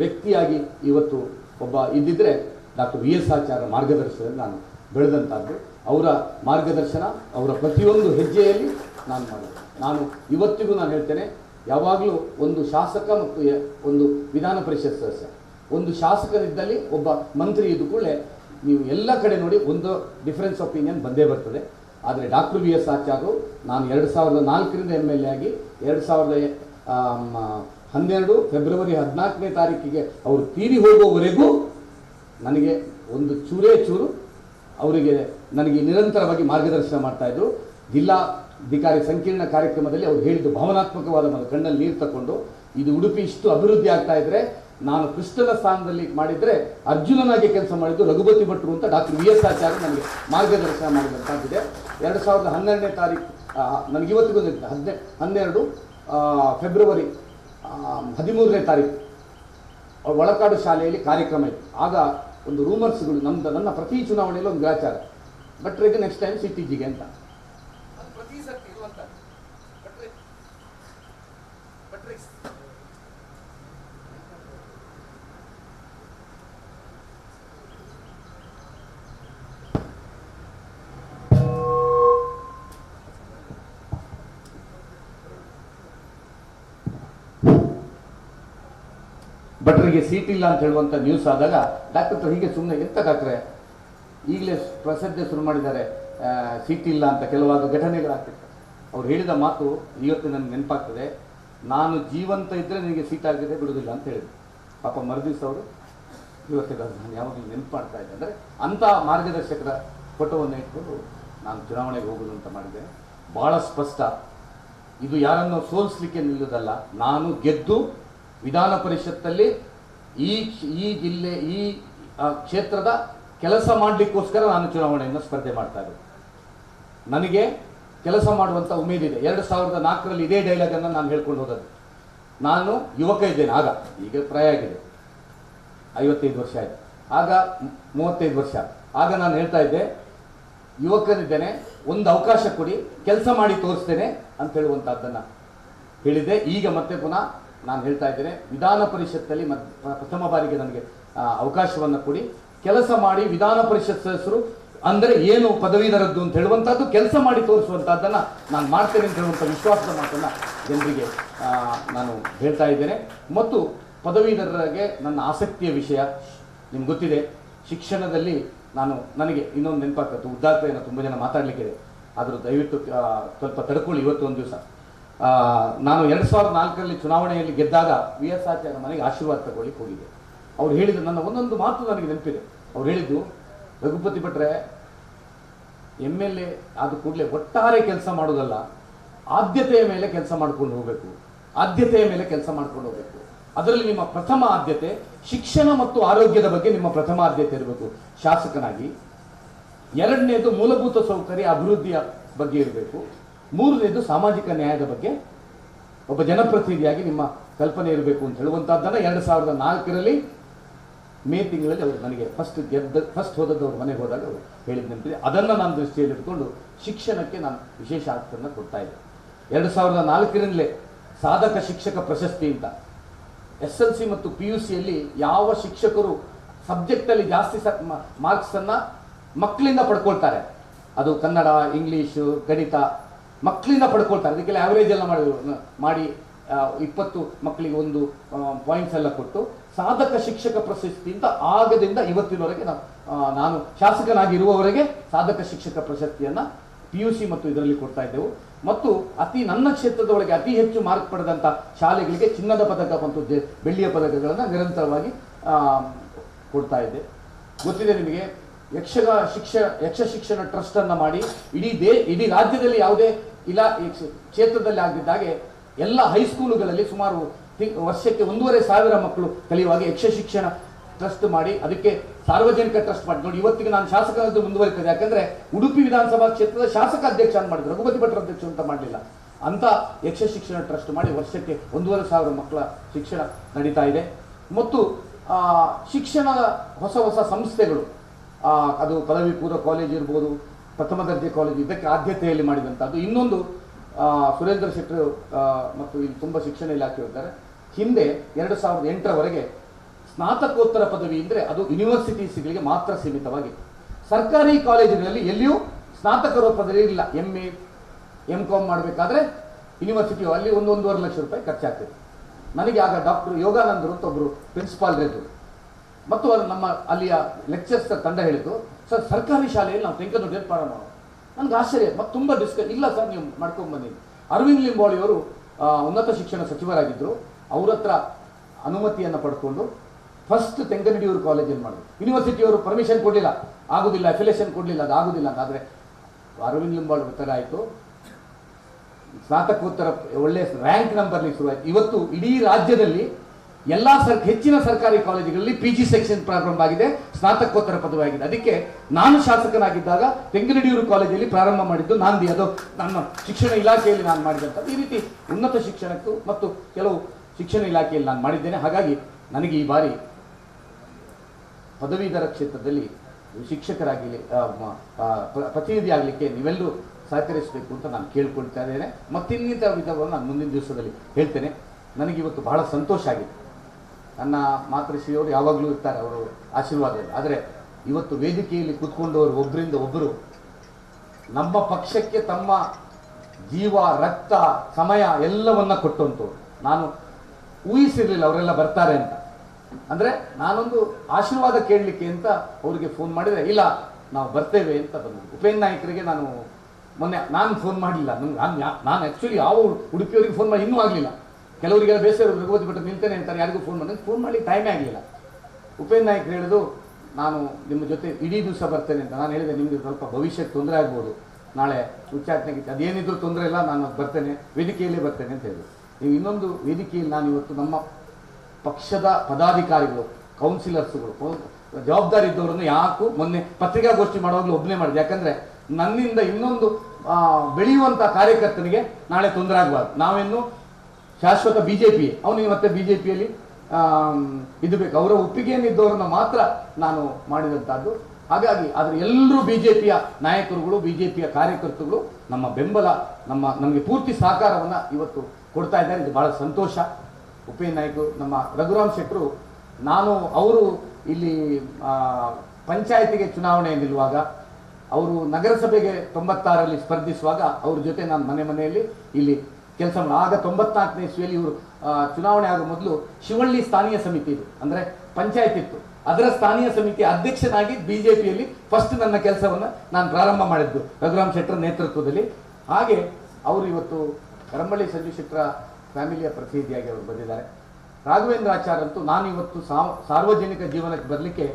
ವ್ಯಕ್ತಿಯಾಗಿ ಇವತ್ತು ಒಬ್ಬ ಇದ್ದಿದ್ದರೆ ಡಾಕ್ಟರ್ ವಿ ಎಸ್ ಆಚಾರ್ಯ ಮಾರ್ಗದರ್ಶನದಲ್ಲಿ ನಾನು ಬೆಳೆದಂಥದ್ದು. ಅವರ ಮಾರ್ಗದರ್ಶನ, ಅವರ ಪ್ರತಿಯೊಂದು ಹೆಜ್ಜೆಯಲ್ಲಿ ನಾನು ಮಾಡಿದೆ. ನಾನು ಇವತ್ತಿಗೂ ನಾನು ಹೇಳ್ತೇನೆ, ಯಾವಾಗಲೂ ಒಂದು ಶಾಸಕ ಮತ್ತು ಒಂದು ವಿಧಾನ ಪರಿಷತ್ ಸದಸ್ಯ. ಒಂದು ಶಾಸಕರಿದ್ದಲ್ಲಿ ಒಬ್ಬ ಮಂತ್ರಿ ಇದ್ದ ಕೂಡಲೇ ನೀವು ಎಲ್ಲ ಕಡೆ ನೋಡಿ ಒಂದು ಡಿಫರೆನ್ಸ್ ಒಪಿನಿಯನ್ ಬಂದೇ ಬರ್ತದೆ. ಆದರೆ ಡಾಕ್ಟರ್ ಬಿ ಎಸ್ ಆಚಾರು ನಾನು ಎರಡು ಸಾವಿರದ ನಾಲ್ಕರಿಂದ ಎಂ ಎಲ್ ಎ ಆಗಿ, ಎರಡು ಸಾವಿರದ ಹನ್ನೆರಡು ಫೆಬ್ರವರಿ ಹದಿನಾಲ್ಕನೇ ತಾರೀಕಿಗೆ ಅವರು ತೀರಿ ಹೋಗುವವರೆಗೂ ನನಗೆ ಒಂದು ಚೂರೇ ಚೂರು, ಅವರಿಗೆ ನನಗೆ ನಿರಂತರವಾಗಿ ಮಾರ್ಗದರ್ಶನ ಮಾಡ್ತಾ ಇದ್ರು. ಜಿಲ್ಲಾಧಿಕಾರಿ ಸಂಕೀರ್ಣ ಕಾರ್ಯಕ್ರಮದಲ್ಲಿ ಅವ್ರು ಹೇಳಿದ್ದು ಭಾವನಾತ್ಮಕವಾದ ಮನ ಕಣ್ಣಲ್ಲಿ ನೀರು ತಗೊಂಡು ಇದು ಉಡುಪಿ ಇಷ್ಟು ಅಭಿವೃದ್ಧಿ ಆಗ್ತಾ ಇದ್ರೆ, ನಾನು ಕೃಷ್ಣನ ಸ್ಥಾನದಲ್ಲಿ ಮಾಡಿದ್ರೆ ಅರ್ಜುನನಾಗಿ ಕೆಲಸ ಮಾಡಿದ್ದು ರಘುಪತಿ ಭಟ್ರು ಅಂತ ಡಾಕ್ಟರ್ ವಿ ಎಸ್ ಆಚಾರ್ಯ ನನಗೆ ಮಾರ್ಗದರ್ಶನ ಮಾಡಿದಂತಾಗಿದೆ ಎರಡು ಸಾವಿರದ ಹನ್ನೆರಡನೇ ತಾರೀಕು ನನಗೆ ಇವತ್ತಿಗೂ. ಹದಿನೆ, ಹನ್ನೆರಡು ಫೆಬ್ರವರಿ ಹದಿಮೂರನೇ ತಾರೀಕು ಒಳಕಾಡು ಶಾಲೆಯಲ್ಲಿ ಕಾರ್ಯಕ್ರಮ ಇತ್ತು ಆಗ ಒಂದು ರೂಮರ್ಸ್ಗಳು ನಮ್ದು, ನನ್ನ ಪ್ರತಿ ಚುನಾವಣೆಯಲ್ಲಿ ಒಂದು ಗ್ರಾಚಾರ. ಭಟ್ರಿಗೆ ನೆಕ್ಸ್ಟ್ ಟೈಮ್ ಸಿಟಿ ಜಿಗೆ ಅಂತ ಅದು ಪ್ರತಿ ಸರ್ತಿ ಇರುವಂಥದ್ದು. ಭಟ್ರೆ- ಭಟ್ರೆ- ಭಟ್ರಿಗೆ ಸೀಟ್ ಇಲ್ಲ ಅಂತ ಹೇಳುವಂಥ ನ್ಯೂಸ್ ಆದಾಗ ಡಾಕ್ಟರ್ ಹೀಗೆ ಸುಮ್ಮನೆ ಎಂತ ಡಾಕ್ಟ್ರೆ ಈಗಲೇ ಪ್ರಸಿದ್ಧ ಶುರು ಮಾಡಿದ್ದಾರೆ. ಸೀಟ್ ಇಲ್ಲ ಅಂತ ಕೆಲವಾದ ಘಟನೆಗಳಾಗ್ತಿತ್ತು ಅವ್ರು ಹೇಳಿದ ಮಾತು ಇವತ್ತು ನನಗೆ ನೆನಪಾಗ್ತದೆ. ನಾನು ಜೀವಂತ ಇದ್ದರೆ ನಿನಗೆ ಸೀಟ್ ಆಗಿದೆ ಬಿಡೋದಿಲ್ಲ ಅಂತ ಹೇಳಿದ್ರು. ಪಾಪ ಮರುದಿವ್ಸ ಅವರು ಇವತ್ತಿಗೆ ನಾನು ಯಾವಾಗಲೂ ನೆನಪು ಮಾಡ್ತಾ ಇದ್ದೆ. ಅಂದರೆ ಅಂಥ ಮಾರ್ಗದರ್ಶಕರ ಫೋಟೋವನ್ನು ಇಟ್ಕೊಂಡು ನಾನು ಚುನಾವಣೆಗೆ ಹೋಗುದು ಅಂತ ಮಾಡಿದೆ ಭಾಳ ಸ್ಪಷ್ಟ. ಇದು ಯಾರನ್ನು ಸೋಲಿಸ್ಲಿಕ್ಕೆ ನಿಲ್ಲೋದಲ್ಲ ನಾನು ಗೆದ್ದು ವಿಧಾನ ಪರಿಷತ್ತಲ್ಲಿ ಈ ಈ ಜಿಲ್ಲೆ, ಈ ಕ್ಷೇತ್ರದ ಕೆಲಸ ಮಾಡಲಿಕ್ಕೋಸ್ಕರ ನಾನು ಚುನಾವಣೆಯನ್ನು ಸ್ಪರ್ಧೆ ಮಾಡ್ತಾ ಇರೋದು. ನನಗೆ ಕೆಲಸ ಮಾಡುವಂಥ ಉಮೇದಿದೆ ಎರಡು ಸಾವಿರದ ನಾಲ್ಕರಲ್ಲಿ ಇದೇ ಡೈಲಾಗನ್ನು ನಾನು ಹೇಳ್ಕೊಂಡು ಹೋದದ್ದು. ನಾನು ಯುವಕ ಇದ್ದೇನೆ, ಆಗ. ಈಗ ಪ್ರಾಯ ಆಗಿದೆ. ಐವತ್ತೈದು ವರ್ಷ ಆಯಿತು. ಆಗ ಮೂವತ್ತೈದು ವರ್ಷ. ಆಗ ನಾನು ಹೇಳ್ತಾ ಇದ್ದೆ ಯುವಕನಿದ್ದೇನೆ ಒಂದು ಅವಕಾಶ ಕೊಡಿ, ಕೆಲಸ ಮಾಡಿ ತೋರಿಸ್ತೇನೆ ಅಂತ ಹೇಳುವಂಥದ್ದನ್ನು ಹೇಳಿದೆ ಈಗ ಮತ್ತೆ ಪುನಃ ನಾನು ಹೇಳ್ತಾ ಇದ್ದೇನೆ, ವಿಧಾನ ಪರಿಷತ್ತಲ್ಲಿ ಮತ್ ಪ್ರಥಮ ಬಾರಿಗೆ ನನಗೆ ಅವಕಾಶವನ್ನು ಕೊಡಿ. ಕೆಲಸ ಮಾಡಿ ವಿಧಾನ ಪರಿಷತ್ ಸದಸ್ಯರು, ಅಂದರೆ ಏನು ಪದವೀಧರದ್ದು ಅಂತ ಹೇಳುವಂಥದ್ದು ಕೆಲಸ ಮಾಡಿ ತೋರಿಸುವಂಥದ್ದನ್ನು ನಾನು ಮಾಡ್ತೇನೆ ಅಂತ ಹೇಳುವಂಥ ವಿಶ್ವಾಸದ ಮಾತನ್ನು ಜನರಿಗೆ ನಾನು ಹೇಳ್ತಾ ಇದ್ದೇನೆ. ಮತ್ತು ಪದವೀಧರರಿಗೆ ನನ್ನ ಆಸಕ್ತಿಯ ವಿಷಯ ನಿಮ್ಗೆ ಗೊತ್ತಿದೆ. ಶಿಕ್ಷಣದಲ್ಲಿ ನಾನು, ನನಗೆ ಇನ್ನೊಂದು ನೆನಪಾಗ್ತದೆ. ಏನೋ ತುಂಬ ಜನ ಮಾತಾಡಲಿಕ್ಕಿದೆ. ಆದರೂ ದಯವಿಟ್ಟು ಸ್ವಲ್ಪ ತಡ್ಕೊಳ್ಳಿ ಇವತ್ತು ಒಂದು ದಿವಸ. ನಾನು ಎರಡು ಸಾವಿರದ ನಾಲ್ಕರಲ್ಲಿ ಚುನಾವಣೆಯಲ್ಲಿ ಗೆದ್ದಾಗ ವಿ ಎಸ್ ಆಚಾರ್ಯ ಮನೆಗೆ ಆಶೀರ್ವಾದ ತಗೊಳ್ಳಿ ಹೋಗಿದ್ದೆ. ಅವ್ರು ಹೇಳಿದ್ದು ನನ್ನ ಒಂದೊಂದು ಮಾತು ನನಗೆ ನೆನಪಿದೆ. ಅವ್ರು ಹೇಳಿದ್ದು ರಘುಪತಿ ಭಟ್ರೆ, ಎಂ ಎಲ್ ಎ ಆದ ಕೂಡಲೇ ಒಟ್ಟಾರೆ ಕೆಲಸ ಮಾಡೋದಲ್ಲ. ಆದ್ಯತೆಯ ಮೇಲೆ ಕೆಲಸ ಮಾಡ್ಕೊಂಡು ಹೋಗಬೇಕು. ಆದ್ಯತೆಯ ಮೇಲೆ ಕೆಲಸ ಮಾಡ್ಕೊಂಡು ಹೋಗಬೇಕು. ಅದರಲ್ಲಿ ನಿಮ್ಮ ಪ್ರಥಮ ಆದ್ಯತೆ ಶಿಕ್ಷಣ ಮತ್ತು ಆರೋಗ್ಯದ ಬಗ್ಗೆ ನಿಮ್ಮ ಪ್ರಥಮ ಆದ್ಯತೆ ಇರಬೇಕು. ಶಾಸಕನಾಗಿ. ಎರಡನೇದು ಮೂಲಭೂತ ಸೌಕರ್ಯ ಅಭಿವೃದ್ಧಿಯ ಬಗ್ಗೆ ಇರಬೇಕು. ಮೂರನೇದು ಸಾಮಾಜಿಕ ನ್ಯಾಯದ ಬಗ್ಗೆ. ಒಬ್ಬ ಜನಪ್ರತಿನಿಧಿಯಾಗಿ ನಿಮ್ಮ ಕಲ್ಪನೆ ಇರಬೇಕು ಅಂತ ಹೇಳುವಂತಹದ್ದನ್ನು ಎರಡು ಸಾವಿರದ ನಾಲ್ಕರಲ್ಲಿ ಮೇ ತಿಂಗಳಲ್ಲಿ ಅವರು ನನಗೆ ಫಸ್ಟ್ ಗೆದ್ದ ಫಸ್ಟ್ ಹೋದದ್ದು ಅವ್ರ ಮನೆಗೆ ಹೋದಾಗ ಅವರು ಹೇಳಿದ ನೆನಪಿದೆ. ಅದನ್ನು ನಾನು ದೃಷ್ಟಿಯಲ್ಲಿ ಇಟ್ಕೊಂಡು ಶಿಕ್ಷಣಕ್ಕೆ ನಾನು ವಿಶೇಷ ಆರ್ಥವನ್ನು ಕೊಡ್ತಾ ಇದ್ದೆ. ಎರಡು ಸಾವಿರದ ನಾಲ್ಕರಿಂದಲೇ ಸಾಧಕ ಶಿಕ್ಷಕ ಪ್ರಶಸ್ತಿ ಅಂತ. ಎಸ್ ಎಲ್ ಸಿ ಮತ್ತು ಪಿ ಯು ಸಿಯಲ್ಲಿ ಯಾವ ಶಿಕ್ಷಕರು ಸಬ್ಜೆಕ್ಟಲ್ಲಿ ಜಾಸ್ತಿ ಮಾರ್ಕ್ಸನ್ನು ಮಕ್ಕಳಿಂದ ಪಡ್ಕೊಳ್ತಾರೆ. ಅದು ಕನ್ನಡ, ಇಂಗ್ಲೀಷು, ಗಣಿತ ಮಕ್ಕಳಿಂದ ಪಡ್ಕೊಳ್ತಾರೆ. ಅದಕ್ಕೆಲ್ಲ ಆವರೇಜ್ ಎಲ್ಲ ಮಾಡಿ ಮಾಡಿ ಇಪ್ಪತ್ತು ಮಕ್ಕಳಿಗೆ ಒಂದು ಪಾಯಿಂಟ್ಸ್ ಎಲ್ಲ ಕೊಟ್ಟು ಸಾಧಕ ಶಿಕ್ಷಕ ಪ್ರಶಸ್ತಿಯಿಂದ ಆಗದಿಂದ ಇವತ್ತಿನವರೆಗೆ ನಾವು ನಾನು ಶಾಸಕನಾಗಿರುವವರೆಗೆ ಸಾಧಕ ಶಿಕ್ಷಕ ಪ್ರಶಸ್ತಿಯನ್ನು ಪಿ ಯು ಸಿ ಮತ್ತು ಇದರಲ್ಲಿ ಕೊಡ್ತಾ ಇದ್ದೆವು. ಮತ್ತು ಅತಿ ನನ್ನ ಕ್ಷೇತ್ರದೊಳಗೆ ಅತಿ ಹೆಚ್ಚು ಮಾರ್ಕ್ ಪಡೆದಂಥ ಶಾಲೆಗಳಿಗೆ ಚಿನ್ನದ ಪದಕ ಮತ್ತು ಬೆಳ್ಳಿಯ ಪದಕಗಳನ್ನು ನಿರಂತರವಾಗಿ ಕೊಡ್ತಾ ಇದ್ದೆ. ಗೊತ್ತಿದೆ ನಿಮಗೆ, ಯಕ್ಷಗ ಶಿಕ್ಷ, ಯಕ್ಷ ಶಿಕ್ಷಣ ಟ್ರಸ್ಟನ್ನು ಮಾಡಿ ಇಡೀ ದೇ, ಇಡೀ ರಾಜ್ಯದಲ್ಲಿ ಯಾವುದೇ ಇಲಾ ಈ ಕ್ಷೇ- ಕ್ಷೇತ್ರದಲ್ಲಿ ಆಗದಿದ್ದಾಗೆ ಎಲ್ಲ ಹೈಸ್ಕೂಲುಗಳಲ್ಲಿ ಸುಮಾರು ವರ್ಷಕ್ಕೆ ಒಂದೂವರೆ ಸಾವಿರ ಮಕ್ಕಳು ಕಲಿಯುವಾಗ ಯಕ್ಷ ಶಿಕ್ಷಣ ಟ್ರಸ್ಟ್ ಮಾಡಿ ಅದಕ್ಕೆ ಸಾರ್ವಜನಿಕ ಟ್ರಸ್ಟ್ ಮಾಡಿ. ನೋಡಿ ಇವತ್ತಿಗೆ ನಾನು ಶಾಸಕರದ್ದು ಮುಂದುವರಿತದೆ. ಯಾಕಂದ್ರೆ ಉಡುಪಿ ವಿಧಾನಸಭಾ ಕ್ಷೇತ್ರದ ಶಾಸಕ ಅಧ್ಯಕ್ಷ ಅಂತ ಮಾಡಿದ್ರು. ರಘುಪತಿ ಭಟ್ರ ಅಧ್ಯಕ್ಷ ಅಂತ ಮಾಡಲಿಲ್ಲ. ಅಂತ ಯಕ್ಷ ಶಿಕ್ಷಣ ಟ್ರಸ್ಟ್ ಮಾಡಿ ವರ್ಷಕ್ಕೆ ಒಂದೂವರೆ ಸಾವಿರ ಮಕ್ಕಳ ಶಿಕ್ಷಣ ನಡೀತಾ ಇದೆ. ಮತ್ತು ಆ, ಶಿಕ್ಷಣದ ಹೊಸ ಹೊಸ ಸಂಸ್ಥೆಗಳು ಅದು ಪದವಿ ಪೂರ್ವ ಕಾಲೇಜ್ ಇರ್ಬೋದು ಪ್ರಥಮ ದರ್ಜೆ ಕಾಲೇಜ್ ಇದಕ್ಕೆ ಆದ್ಯತೆಯಲ್ಲಿ ಮಾಡಿದಂಥದ್ದು ಇನ್ನೊಂದು ಸುರೇಂದ್ರ ಶೆಟ್ಟರು ಮತ್ತು ಇಲ್ಲಿ ತುಂಬ ಶಿಕ್ಷಣ ಇಲಾಖೆ ಇದ್ದಾರೆ ಹಿಂದೆ ಎರಡು ಸಾವಿರದ ಎಂಟರವರೆಗೆ ಸ್ನಾತಕೋತ್ತರ ಪದವಿ ಅಂದರೆ ಅದು ಯೂನಿವರ್ಸಿಟೀಸ್ಗಳಿಗೆ ಮಾತ್ರ ಸೀಮಿತವಾಗಿತ್ತು ಸರ್ಕಾರಿ ಕಾಲೇಜಿನಲ್ಲಿ ಎಲ್ಲಿಯೂ ಸ್ನಾತಕರ ಪದವಿ ಇಲ್ಲ. ಎಂ ಎ ಎಂ ಕಾಮ್ ಮಾಡಬೇಕಾದ್ರೆ ಯೂನಿವರ್ಸಿಟಿ ಅಲ್ಲಿ ಒಂದು ಲಕ್ಷ ರೂಪಾಯಿ ಖರ್ಚಾಗ್ತದೆ. ನನಗೆ ಆಗ ಡಾಕ್ಟರ್ ಯೋಗಾನಂದರು ಅಂತ ಒಬ್ಬರು ಪ್ರಿನ್ಸಿಪಾಲ್ ಇದ್ದರು ಮತ್ತು ನಮ್ಮ ಅಲ್ಲಿಯ ಲೆಕ್ಚರ್ಸ್ ತಂಡ ಹೇಳಿತು ಸರ್, ಸರ್ಕಾರಿ ಶಾಲೆಯಲ್ಲಿ ನಾವು ತೆಂಕನೊಡ್ಡಿಯಲ್ಲಿ ಪ್ರಾರಂಭ ಮಾಡೋಣ ನನಗೆ ಆಶ್ಚರ್ಯ, ಮತ್ತು ತುಂಬ ಡಿಸ್ಕಸ್ ಇಲ್ಲ ಸರ್, ನೀವು ಮಾಡ್ಕೊಂಡು ಬನ್ನಿ ಅರವಿಂದ್ ಲಿಂಬಾಳಿ ಅವರು ಉನ್ನತ ಶಿಕ್ಷಣ ಸಚಿವರಾಗಿದ್ದರು ಅವ್ರ ಹತ್ರ ಅನುಮತಿಯನ್ನು ಪಡ್ಕೊಂಡು ಫಸ್ಟ್ ತೆಂಗನಡಿಯೂರು ಕಾಲೇಜಲ್ಲಿ ಮಾಡಿದ್ರು. ಯೂನಿವರ್ಸಿಟಿಯವರು ಪರ್ಮಿಷನ್ ಕೊಡಲಿಲ್ಲ. ಆಗೋದಿಲ್ಲ ಅಫಿಲೇಷನ್ ಕೊಡಲಿಲ್ಲ, ಅದು ಆಗೋದಿಲ್ಲ ಅಂತ ಆದರೆ ಅರವಿಂದ್ ಲಿಂಬಾಳಿ ಉತ್ತರ ಆಯಿತು. ಸ್ನಾತಕೋತ್ತರ ಒಳ್ಳೆಯ ರ್ಯಾಂಕ್ ನಂಬರ್ಲಿ ಶುರುವಾಯಿತು. ಇವತ್ತು ಇಡೀ ರಾಜ್ಯದಲ್ಲಿ ಎಲ್ಲಾ ಸರ್ ಹೆಚ್ಚಿನ ಸರ್ಕಾರಿ ಕಾಲೇಜುಗಳಲ್ಲಿ ಪಿ ಜಿ ಸೆಕ್ಷನ್ ಪ್ರಾರಂಭ ಆಗಿದೆ ಸ್ನಾತಕೋತ್ತರ ಪದವಿ ಆಗಿದೆ ಅದಕ್ಕೆ ನಾನು ಶಾಸಕನಾಗಿದ್ದಾಗ ತೆಂಗಿನಡಿಯೂರು ಕಾಲೇಜಲ್ಲಿ ಪ್ರಾರಂಭ ಮಾಡಿದ್ದು ನಾಂದಿ. ಅದು ನನ್ನ ಶಿಕ್ಷಣ ಇಲಾಖೆಯಲ್ಲಿ ನಾನು ಮಾಡಿದಂಥ ಈ ರೀತಿ ಉನ್ನತ ಶಿಕ್ಷಣಕ್ಕೂ ಮತ್ತು ಕೆಲವು ಶಿಕ್ಷಣ ಇಲಾಖೆಯಲ್ಲಿ ನಾನು ಮಾಡಿದ್ದೇನೆ. ಹಾಗಾಗಿ ನನಗೆ ಈ ಬಾರಿ ಪದವೀಧರ ಕ್ಷೇತ್ರದಲ್ಲಿ ಶಿಕ್ಷಕರಾಗಿ ಆ, ಮ- ಆ, ಪ್ರ- ಪ್ರತಿನಿಧಿ ಆಗಲಿಕ್ಕೆ ನೀವೆಲ್ಲರೂ ಸಹಕರಿಸಬೇಕು ಅಂತ ನಾನು ಕೇಳ್ಕೊಳ್ತಾ ಇದ್ದೇನೆ. ಮತ್ತಿನ್ನಿತ ವಿಧವನ್ನು ನಾನು ಮುಂದಿನ ದಿವಸದಲ್ಲಿ ಹೇಳ್ತೇನೆ. ನನಗಿವತ್ತು ಬಹಳ ಸಂತೋಷ ಆಗಿದೆ. ನನ್ನ ಮಾತೃಶ್ರೀಯವರು ಯಾವಾಗಲೂ ಇರ್ತಾರೆ ಅವರು ಆಶೀರ್ವಾದದಲ್ಲಿ. ಆದರೆ ಇವತ್ತು ವೇದಿಕೆಯಲ್ಲಿ ಕೂತ್ಕೊಂಡವರು ಒಬ್ಬರಿಂದ ಒಬ್ಬರು ನಮ್ಮ ಪಕ್ಷಕ್ಕೆ ತಮ್ಮ ಜೀವ, ರಕ್ತ, ಸಮಯ ಎಲ್ಲವನ್ನ ಕೊಟ್ಟಂತು ನಾನು ಊಹಿಸಿರ್ಲಿಲ್ಲ ಅವರೆಲ್ಲ ಬರ್ತಾರೆ ಅಂತ. ಅಂದ್ರೆ ನಾನೊಂದು ಆಶೀರ್ವಾದ ಕೇಳಲಿಕ್ಕೆ ಅಂತ ಅವರಿಗೆ ಫೋನ್ ಮಾಡಿದ್ರೆ, ಇಲ್ಲ, ನಾವು ಬರ್ತೇವೆ ಅಂತ ಬಂದರು ಉಪೇಂದ್ರ ನಾಯಕರಿಗೆ ನಾನು ಮೊನ್ನೆ, ನಾನು ಫೋನ್ ಮಾಡಲಿಲ್ಲ ನಂಗೆ, ನಾನು ನಾನು ಆ್ಯಕ್ಚುಲಿ ಯಾವ ಉಡುಪಿಯವರಿಗೆ ಫೋನ್ ಮಾಡಿ, ಇನ್ನೂ ಆಗಲಿಲ್ಲ. ಕೆಲವರಿಗೆಲ್ಲ ಬೇಸರ ರಘುಪತಿ ಭಟ್ರು ನಿಲ್ತೇನೆ ಅಂತಾರೆ. ಯಾರಿಗೂ ಫೋನ್ ಮಾಡಿ ಫೋನ್ ಮಾಡಿ ಟೈಮ್ ಆಗಲಿಲ್ಲ. ಉಪೇಂದ್ರ ನಾಯಕರು ಹೇಳೋದು ನಾನು ನಿಮ್ಮ ಜೊತೆ ಇಡೀ ದಿವಸ ಬರ್ತೇನೆ ಅಂತ. ನಾನು ಹೇಳಿದೆ, ನಿಮಗೆ ಸ್ವಲ್ಪ ಭವಿಷ್ಯಕ್ಕೆ ತೊಂದರೆ ಆಗ್ಬೋದು. ನಾಳೆ ಉಚ್ಚಾಟನೆಗೆ ಅದೇನಿದ್ರು ತೊಂದರೆ ಇಲ್ಲ, ನಾನು ಬರ್ತೇನೆ, ವೇದಿಕೆಯಲ್ಲೇ ಬರ್ತೇನೆ ಅಂತ ಹೇಳಿದೆ ನೀವು ಇನ್ನೊಂದು ವೇದಿಕೆಯಲ್ಲಿ ನಾನು ಇವತ್ತು ನಮ್ಮ ಪಕ್ಷದ ಪದಾಧಿಕಾರಿಗಳು ಕೌನ್ಸಿಲರ್ಸ್ಗಳು ಜವಾಬ್ದಾರಿ ಇದ್ದವರನ್ನು ಯಾಕೂ ಮೊನ್ನೆ ಪತ್ರಿಕಾಗೋಷ್ಠಿ ಮಾಡುವಾಗಲೂ ಒಬ್ಬನೇ ಮಾಡಿದೆ. ಯಾಕಂದರೆ ನನ್ನಿಂದ ಇನ್ನೊಂದು ಬೆಳೆಯುವಂಥ ಕಾರ್ಯಕರ್ತನಿಗೆ ನಾಳೆ ತೊಂದರೆ ಆಗಬಾರ್ದು. ನಾವಿನ್ನು ಶಾಶ್ವತ ಬಿಜೆಪಿ, ಅವನಿಗೆ ಮತ್ತೆ ಬಿಜೆಪಿಯಲ್ಲಿ ಇದು ಬೇಕು. ಅವರ ಒಪ್ಪಿಗೆಯನ್ನಿದ್ದವರನ್ನ ಮಾತ್ರ ನಾನು ಮಾಡಿದಂಥದ್ದು. ಹಾಗಾಗಿ ಆದರೆ ಎಲ್ಲರೂ ಬಿಜೆಪಿಯ ನಾಯಕರುಗಳು, ಬಿಜೆಪಿಯ ಕಾರ್ಯಕರ್ತರುಗಳು ನಮ್ಮ ಬೆಂಬಲ, ನಮ್ಮ, ನಮಗೆ ಪೂರ್ತಿ ಸಹಕಾರವನ್ನು ಇವತ್ತು ಕೊಡ್ತಾ ಇದ್ದಾರೆ. ಇದು ಬಹಳ ಸಂತೋಷ. ಉಪೇನ್ ನಾಯ್ಕರು ನಮ್ಮ ರಘುರಾಮ್ ಶೆಟ್ಟರು, ನಾನು, ಅವರು ಇಲ್ಲಿ ಪಂಚಾಯತಿಗೆ ಚುನಾವಣೆ ನಿಲ್ಲುವಾಗ, ಅವರು ನಗರಸಭೆಗೆ ತೊಂಬತ್ತಾರಲ್ಲಿ ಸ್ಪರ್ಧಿಸುವಾಗ ಅವ್ರ ಜೊತೆ ನಾನು ಮನೆ ಮನೆಯಲ್ಲಿ ಇಲ್ಲಿ ಕೆಲಸ ಆಗ ತೊಂಬತ್ನಾಲ್ಕನೇ ಇಸ್ವಿಯಲ್ಲಿ ಇವರು ಚುನಾವಣೆ ಆಗೋ ಮೊದಲು ಶಿವಳ್ಳಿ ಸ್ಥಾನೀಯ ಸಮಿತಿ ಇದು. ಅಂದರೆ ಪಂಚಾಯತ್ ಇತ್ತು. ಅದರ ಸ್ಥಾನೀಯ ಸಮಿತಿ ಅಧ್ಯಕ್ಷನಾಗಿ ಬಿ ಜೆ ಪಿಯಲ್ಲಿ ಫಸ್ಟ್ ನನ್ನ ಕೆಲಸವನ್ನು ನಾನು ಪ್ರಾರಂಭ ಮಾಡಿದ್ದು, ರಘುರಾಮ್ ಶೆಟ್ಟರ್ ನೇತೃತ್ವದಲ್ಲಿ. ಹಾಗೆ ಅವರು ಇವತ್ತು ಕರಂಬಳ್ಳಿ ಸಂಜು ಶೆಟ್ಟರ ಫ್ಯಾಮಿಲಿಯ ಪ್ರತಿನಿಧಿಯಾಗಿ ಅವರು ಬಂದಿದ್ದಾರೆ. ರಾಘವೇಂದ್ರ ಆಚಾರ್ ಅಂತೂ ನಾನು ಇವತ್ತು ಸಾರ್ವಜನಿಕ ಜೀವನಕ್ಕೆ ಬರಲಿಕ್ಕೆ